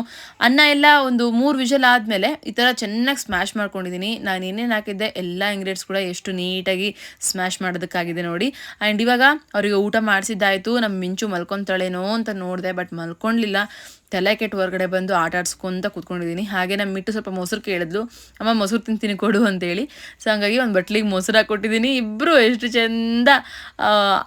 ಅನ್ನ ಎಲ್ಲ ಒಂದು ಮೂರು ವಿಷಲ್ ಆದಮೇಲೆ ಈ ಥರ ಚೆನ್ನಾಗಿ ಸ್ಮ್ಯಾಶ್ ಮಾಡ್ಕೊಂಡಿದ್ದೀನಿ ನಾನು ಏನೇನು ಹಾಕಿದ್ದೆ ಎಲ್ಲ ಇಂಗ್ರೀಡಿಯೆಂಟ್ಸ್ ಕೂಡ ಎಷ್ಟು ನೀಟಾಗಿ ಸ್ಮ್ಯಾಶ್ ಮಾಡೋದಕ್ಕಾಗಿದೆ ನೋಡಿ. ಆ್ಯಂಡ್ ಇವಾಗ ಅವರಿಗೆ ಊಟ ಮಾಡಿಸಿದ್ದಾಯಿತು. ನಮ್ಮ ಮಿಂಚು ಮಲ್ಕೊತಾಳೇನೋ ಅಂತ ನೋಡಿದೆ ಬಟ್ ಮಲ್ಕೊಳ್ಲಿಲ್ಲ ತಲೆ ಕೆಟ್ಟು ಹೊರಗಡೆ ಬಂದು ಆಟ ಆಡ್ಸ್ಕೊಂತ ಕೂತ್ಕೊಂಡಿದ್ದೀನಿ. ಹಾಗೆ ನಮ್ಮ ಮಿಟ್ಟು ಸ್ವಲ್ಪ ಮೊಸರು ಕೇಳಿದ್ಲು. ಅಮ್ಮ ಮೊಸರು ತಿಂತೀನಿ ಕೊಡು ಅಂತೇಳಿ. ಸೊ ಹಂಗಾಗಿ ಒಂದು ಬಟ್ಲಿಗೆ ಮೊಸರು ಹಾಕ್ಕೊಟ್ಟಿದ್ದೀನಿ ಇಬ್ಬರು ಎಷ್ಟು ಚೆಂದ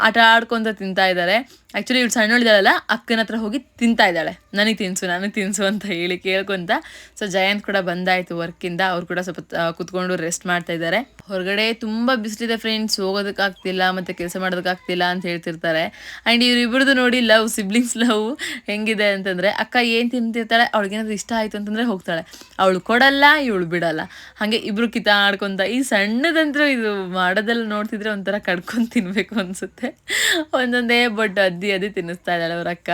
ಆಟ ಆಡ್ಕೊತ ತಿಂತಾ ಇದ್ದಾರೆ. ಆ್ಯಕ್ಚುಲಿ ಇವ್ಳು ಸಣ್ಣಳಿದಾಳಲ್ಲ ಅಕ್ಕನ ಹತ್ರ ಹೋಗಿ ತಿಂತಾ ಇದ್ದಾಳೆ. ನನಗೆ ತಿನ್ಸು ನನಗೆ ತಿನ್ಸು ಅಂತ ಹೇಳಿ ಕೇಳ್ಕೊತ. ಸೊ ಜಯಂತ್ ಕೂಡ ಬಂದಾಯಿತು ವರ್ಕಿಂದ ಅವ್ರು ಕೂಡ ಸ್ವಲ್ಪ ಕುತ್ಕೊಂಡು ರೆಸ್ಟ್ ಮಾಡ್ತಾ ಇದ್ದಾರೆ. ಹೊರಗಡೆ ತುಂಬ ಬಿಸಿಲಿದೆ ಫ್ರೆಂಡ್ಸ್ ಹೋಗೋದಕ್ಕಾಗ್ತಿಲ್ಲ, ಮತ್ತು ಕೆಲಸ ಮಾಡೋದಕ್ಕಾಗ್ತಿಲ್ಲ ಅಂತ ಹೇಳ್ತಿರ್ತಾರೆ. ಆ್ಯಂಡ್ ಇವ್ರಿಬ್ರದ್ದು ನೋಡಿ ಲವ್ ಸಿಬ್ಲಿಂಗ್ಸ್ ಲವ್ ಹೆಂಗಿದೆ ಅಂತಂದರೆ, ಅಕ್ಕ ಏನು ತಿಂತಿರ್ತಾಳೆ? ಅವ್ಳಿಗೇನಾದ್ರು ಇಷ್ಟ ಆಯಿತು ಅಂತಂದರೆ ಹೋಗ್ತಾಳೆ. ಅವಳು ಕೊಡಲ್ಲ, ಇವಳು ಬಿಡಲ್ಲ. ಹಾಗೆ ಇಬ್ರು ಆಡ್ಕೊಂತ ಈ ಸಣ್ಣದಂದ್ರೆ ಇದು ಮಾಡೋದೆಲ್ಲ ನೋಡ್ತಿದ್ರೆ ಒಂಥರ ಕಡ್ಕೊಂಡು ತಿನ್ಬೇಕು ಅನ್ಸುತ್ತೆ. ಒಂದೊಂದೇ ಬಟ್ ಅದ್ದಿ ಅದೇ ತಿನ್ನಿಸ್ತಾ ಇದ್ದಾಳೆ ಅವ್ರ ಅಕ್ಕ.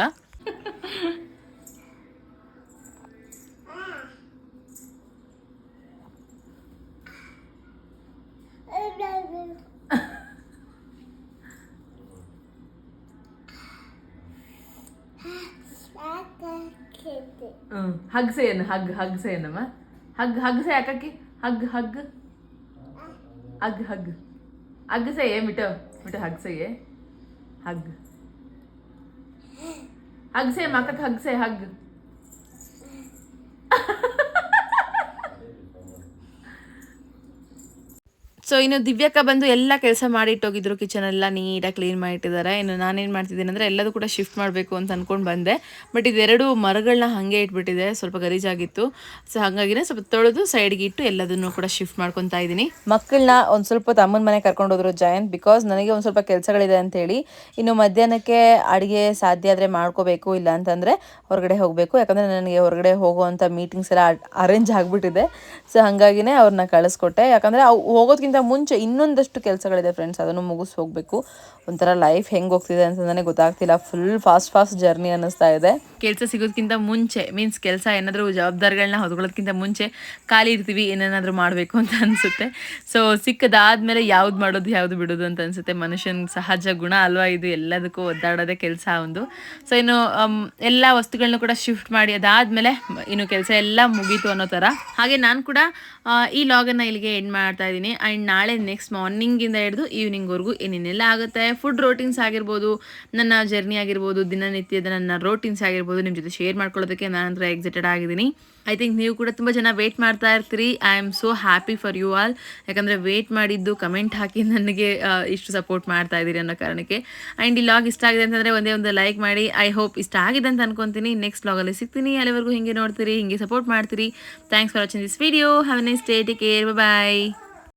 ಹಗ್ಸೆಯನ್ನು hug ಹಗ್ಸೆಯನ್ನಮ್ಮ hug ಹಗ್ಸೆ ಯಾಕಕ್ಕೆ hug hug hug hug ಹಗ್ಸೆಯೇ ಮಿಟು ಮಿಟು ಹಗ್ಸೆಯೇ hug ಹಗ್ಸೆ ಮಕ್ಕಕ್ಕೆ ಹಗ್ಸೆ hug so ಇನ್ನು ದಿವ್ಯಕ್ಕ ಬಂದು ಎಲ್ಲ ಕೆಲಸ ಮಾಡಿಟ್ಟೋಗಿದ್ರು ಕಿಚನ್ ಎಲ್ಲ ನೀಟಾಗಿ ಕ್ಲೀನ್ ಮಾಡಿಟ್ಟಿದ್ದಾರೆ ಇನ್ನು ನಾನೇನು ಮಾಡ್ತಿದ್ದೀನಿ ಅಂದರೆ ಎಲ್ಲದೂ ಕೂಡ ಶಿಫ್ಟ್ ಮಾಡಬೇಕು ಅಂತ ಅಂದ್ಕೊಂಡು ಬಂದೆ. ಬಟ್ ಇದೆರಡು ಮರಗಳನ್ನ ಹಾಗೆ ಇಟ್ಬಿಟ್ಟಿದೆ. ಸ್ವಲ್ಪ ಗಲೀಜಾಗಿತ್ತು ಸೊ ಹಾಗಾಗಿನೇ ಸ್ವಲ್ಪ ತೊಳೆದು ಸೈಡ್ಗೆ ಇಟ್ಟು ಎಲ್ಲದನ್ನು ಕೂಡ ಶಿಫ್ಟ್ ಮಾಡ್ಕೊತಾ ಇದ್ದೀನಿ. ಮಕ್ಕಳನ್ನ ಒಂದು ಸ್ವಲ್ಪ ತಮ್ಮನ ಮನೆ ಕರ್ಕೊಂಡು ಹೋದ್ರು ಜಯಂತ್ ಬಿಕಾಸ್ ನನಗೆ ಒಂದು ಸ್ವಲ್ಪ ಕೆಲಸಗಳಿದೆ ಅಂತೇಳಿ ಇನ್ನು ಮಧ್ಯಾಹ್ನಕ್ಕೆ ಅಡುಗೆ ಸಾಧ್ಯ ಆದರೆ ಮಾಡ್ಕೋಬೇಕು, ಇಲ್ಲ ಅಂತಂದರೆ ಹೊರಗಡೆ ಹೋಗಬೇಕು. ಯಾಕಂದರೆ ನನಗೆ ಹೊರಗಡೆ ಹೋಗುವಂಥ ಮೀಟಿಂಗ್ಸ್ ಎಲ್ಲ ಅರೇಂಜ್ ಆಗಿಬಿಟ್ಟಿದೆ. ಸೊ ಹಾಗಾಗಿನೇ ಅವ್ರನ್ನ ಕಳಿಸ್ಕೊಟ್ಟೆ. ಯಾಕಂದರೆ ಅವು, ಹೋಗೋದ್ಕಿಂತ ಮುಂಚೆ ಇನ್ನೊಂದಷ್ಟು ಕೆಲಸಗಳಿದೆ ಫ್ರೆಂಡ್ಸ್ ಅದನ್ನು ಮುಗಿಸ್ ಹೋಗಬೇಕು. ಒಂಥರ ಲೈಫ್ ಹೆಂಗೆ ಹೋಗ್ತಿದೆ ಅಂತಂದ್ರೆ ಗೊತ್ತಾಗ್ತಿಲ್ಲ. ಫುಲ್ ಫಾಸ್ಟ್ ಫಾಸ್ಟ್ ಜರ್ನಿ ಅನ್ನಿಸ್ತಾ ಇದೆ. ಕೆಲಸ ಸಿಗೋದಕ್ಕಿಂತ ಮುಂಚೆ ಮೀನ್ಸ್ ಕೆಲಸ ಏನಾದರೂ ಜವಾಬ್ದಾರಿಗಳನ್ನ ಹೊದ್ಕೊಳ್ಳೋದಕ್ಕಿಂತ ಮುಂಚೆ ಖಾಲಿ ಇರ್ತೀವಿ, ಏನೇನಾದರೂ ಮಾಡಬೇಕು ಅಂತ ಅನಿಸುತ್ತೆ. ಸೊ ಸಿಕ್ಕದಾದ್ಮೇಲೆ ಯಾವ್ದು ಮಾಡೋದು, ಯಾವ್ದು ಬಿಡೋದು ಅಂತ ಅನಿಸುತ್ತೆ. ಮನುಷ್ಯನ ಸಹಜ ಗುಣ ಅಲ್ವಾ ಇದು? ಎಲ್ಲದಕ್ಕೂ ಒದ್ದಾಡೋದೇ ಕೆಲಸ ಒಂದು. ಸೊ ಇನ್ನು ಎಲ್ಲ ವಸ್ತುಗಳನ್ನ ಕೂಡ ಶಿಫ್ಟ್ ಮಾಡಿ ಅದಾದಮೇಲೆ ಇನ್ನು ಕೆಲಸ ಎಲ್ಲ ಮುಗೀತು ಅನ್ನೋ ಥರ. ಹಾಗೆ ನಾನು ಕೂಡ ಈ ಲಾಗನ್ನು ಇಲ್ಲಿಗೆ ಎಂಡ್ ಮಾಡ್ತಾ ಇದ್ದೀನಿ. ಆ್ಯಂಡ್ ನಾಳೆ ನೆಕ್ಸ್ಟ್ ಮಾರ್ನಿಂಗಿಂದ ಹಿಡಿದು ಈವ್ನಿಂಗ್ವರೆಗೂ ಏನೇನೆಲ್ಲ ಆಗುತ್ತೆ? ಫುಡ್ ರೋಟೀನ್ಸ್ ಆಗಿರ್ಬೋದು, ನನ್ನ ಜರ್ನಿ ಆಗಿರ್ಬೋದು, ದಿನನಿತ್ಯದ ನನ್ನ ರೋಟೀನ್ಸ್ ಆಗಿರ್ಬೋದು ನಿಮ್ಮ ಜೊತೆ ಶೇರ್ ಮಾಡ್ಕೊಳ್ಳೋದಕ್ಕೆ ನಾನಂತರ ಎಕ್ಸೈಟೆಡ್ ಆಗಿದ್ದೀನಿ. ಐ ಥಿಂಕ್ ನೀವು ಕೂಡ ತುಂಬ ಜನ ವೇಟ್ ಮಾಡ್ತಾ ಇರ್ತೀರಿ. I am so happy for you all ಯಾಕಂದರೆ ವೇಟ್ ಮಾಡಿದ್ದು ಕಮೆಂಟ್ ಹಾಕಿ ನನಗೆ ಇಷ್ಟು ಸಪೋರ್ಟ್ ಮಾಡ್ತಾ ಇದ್ದೀರಿ ಅನ್ನೋ ಕಾರಣಕ್ಕೆ. ಆ್ಯಂಡ್ ಈ ಲಾಗ್ ಇಷ್ಟ ಆಗಿದೆ ಅಂತಂದರೆ ಒಂದೇ ಒಂದು ಲೈಕ್ ಮಾಡಿ. ಐ ಹೋಪ್ ಇಷ್ಟ ಆಗಿದೆ ಅಂತ ಅನ್ಕೊತೀನಿ. ನೆಕ್ಸ್ಟ್ ಲಾಗಲ್ಲಿ ಸಿಗ್ತೀನಿ. ಅಲ್ಲಿವರೆಗೂ ಹಿಂಗೆ ನೋಡ್ತೀರಿ, ಹಿಂಗೆ ಸಪೋರ್ಟ್ ಮಾಡ್ತೀರಿ. Thanks for watching this video have nice day take care bye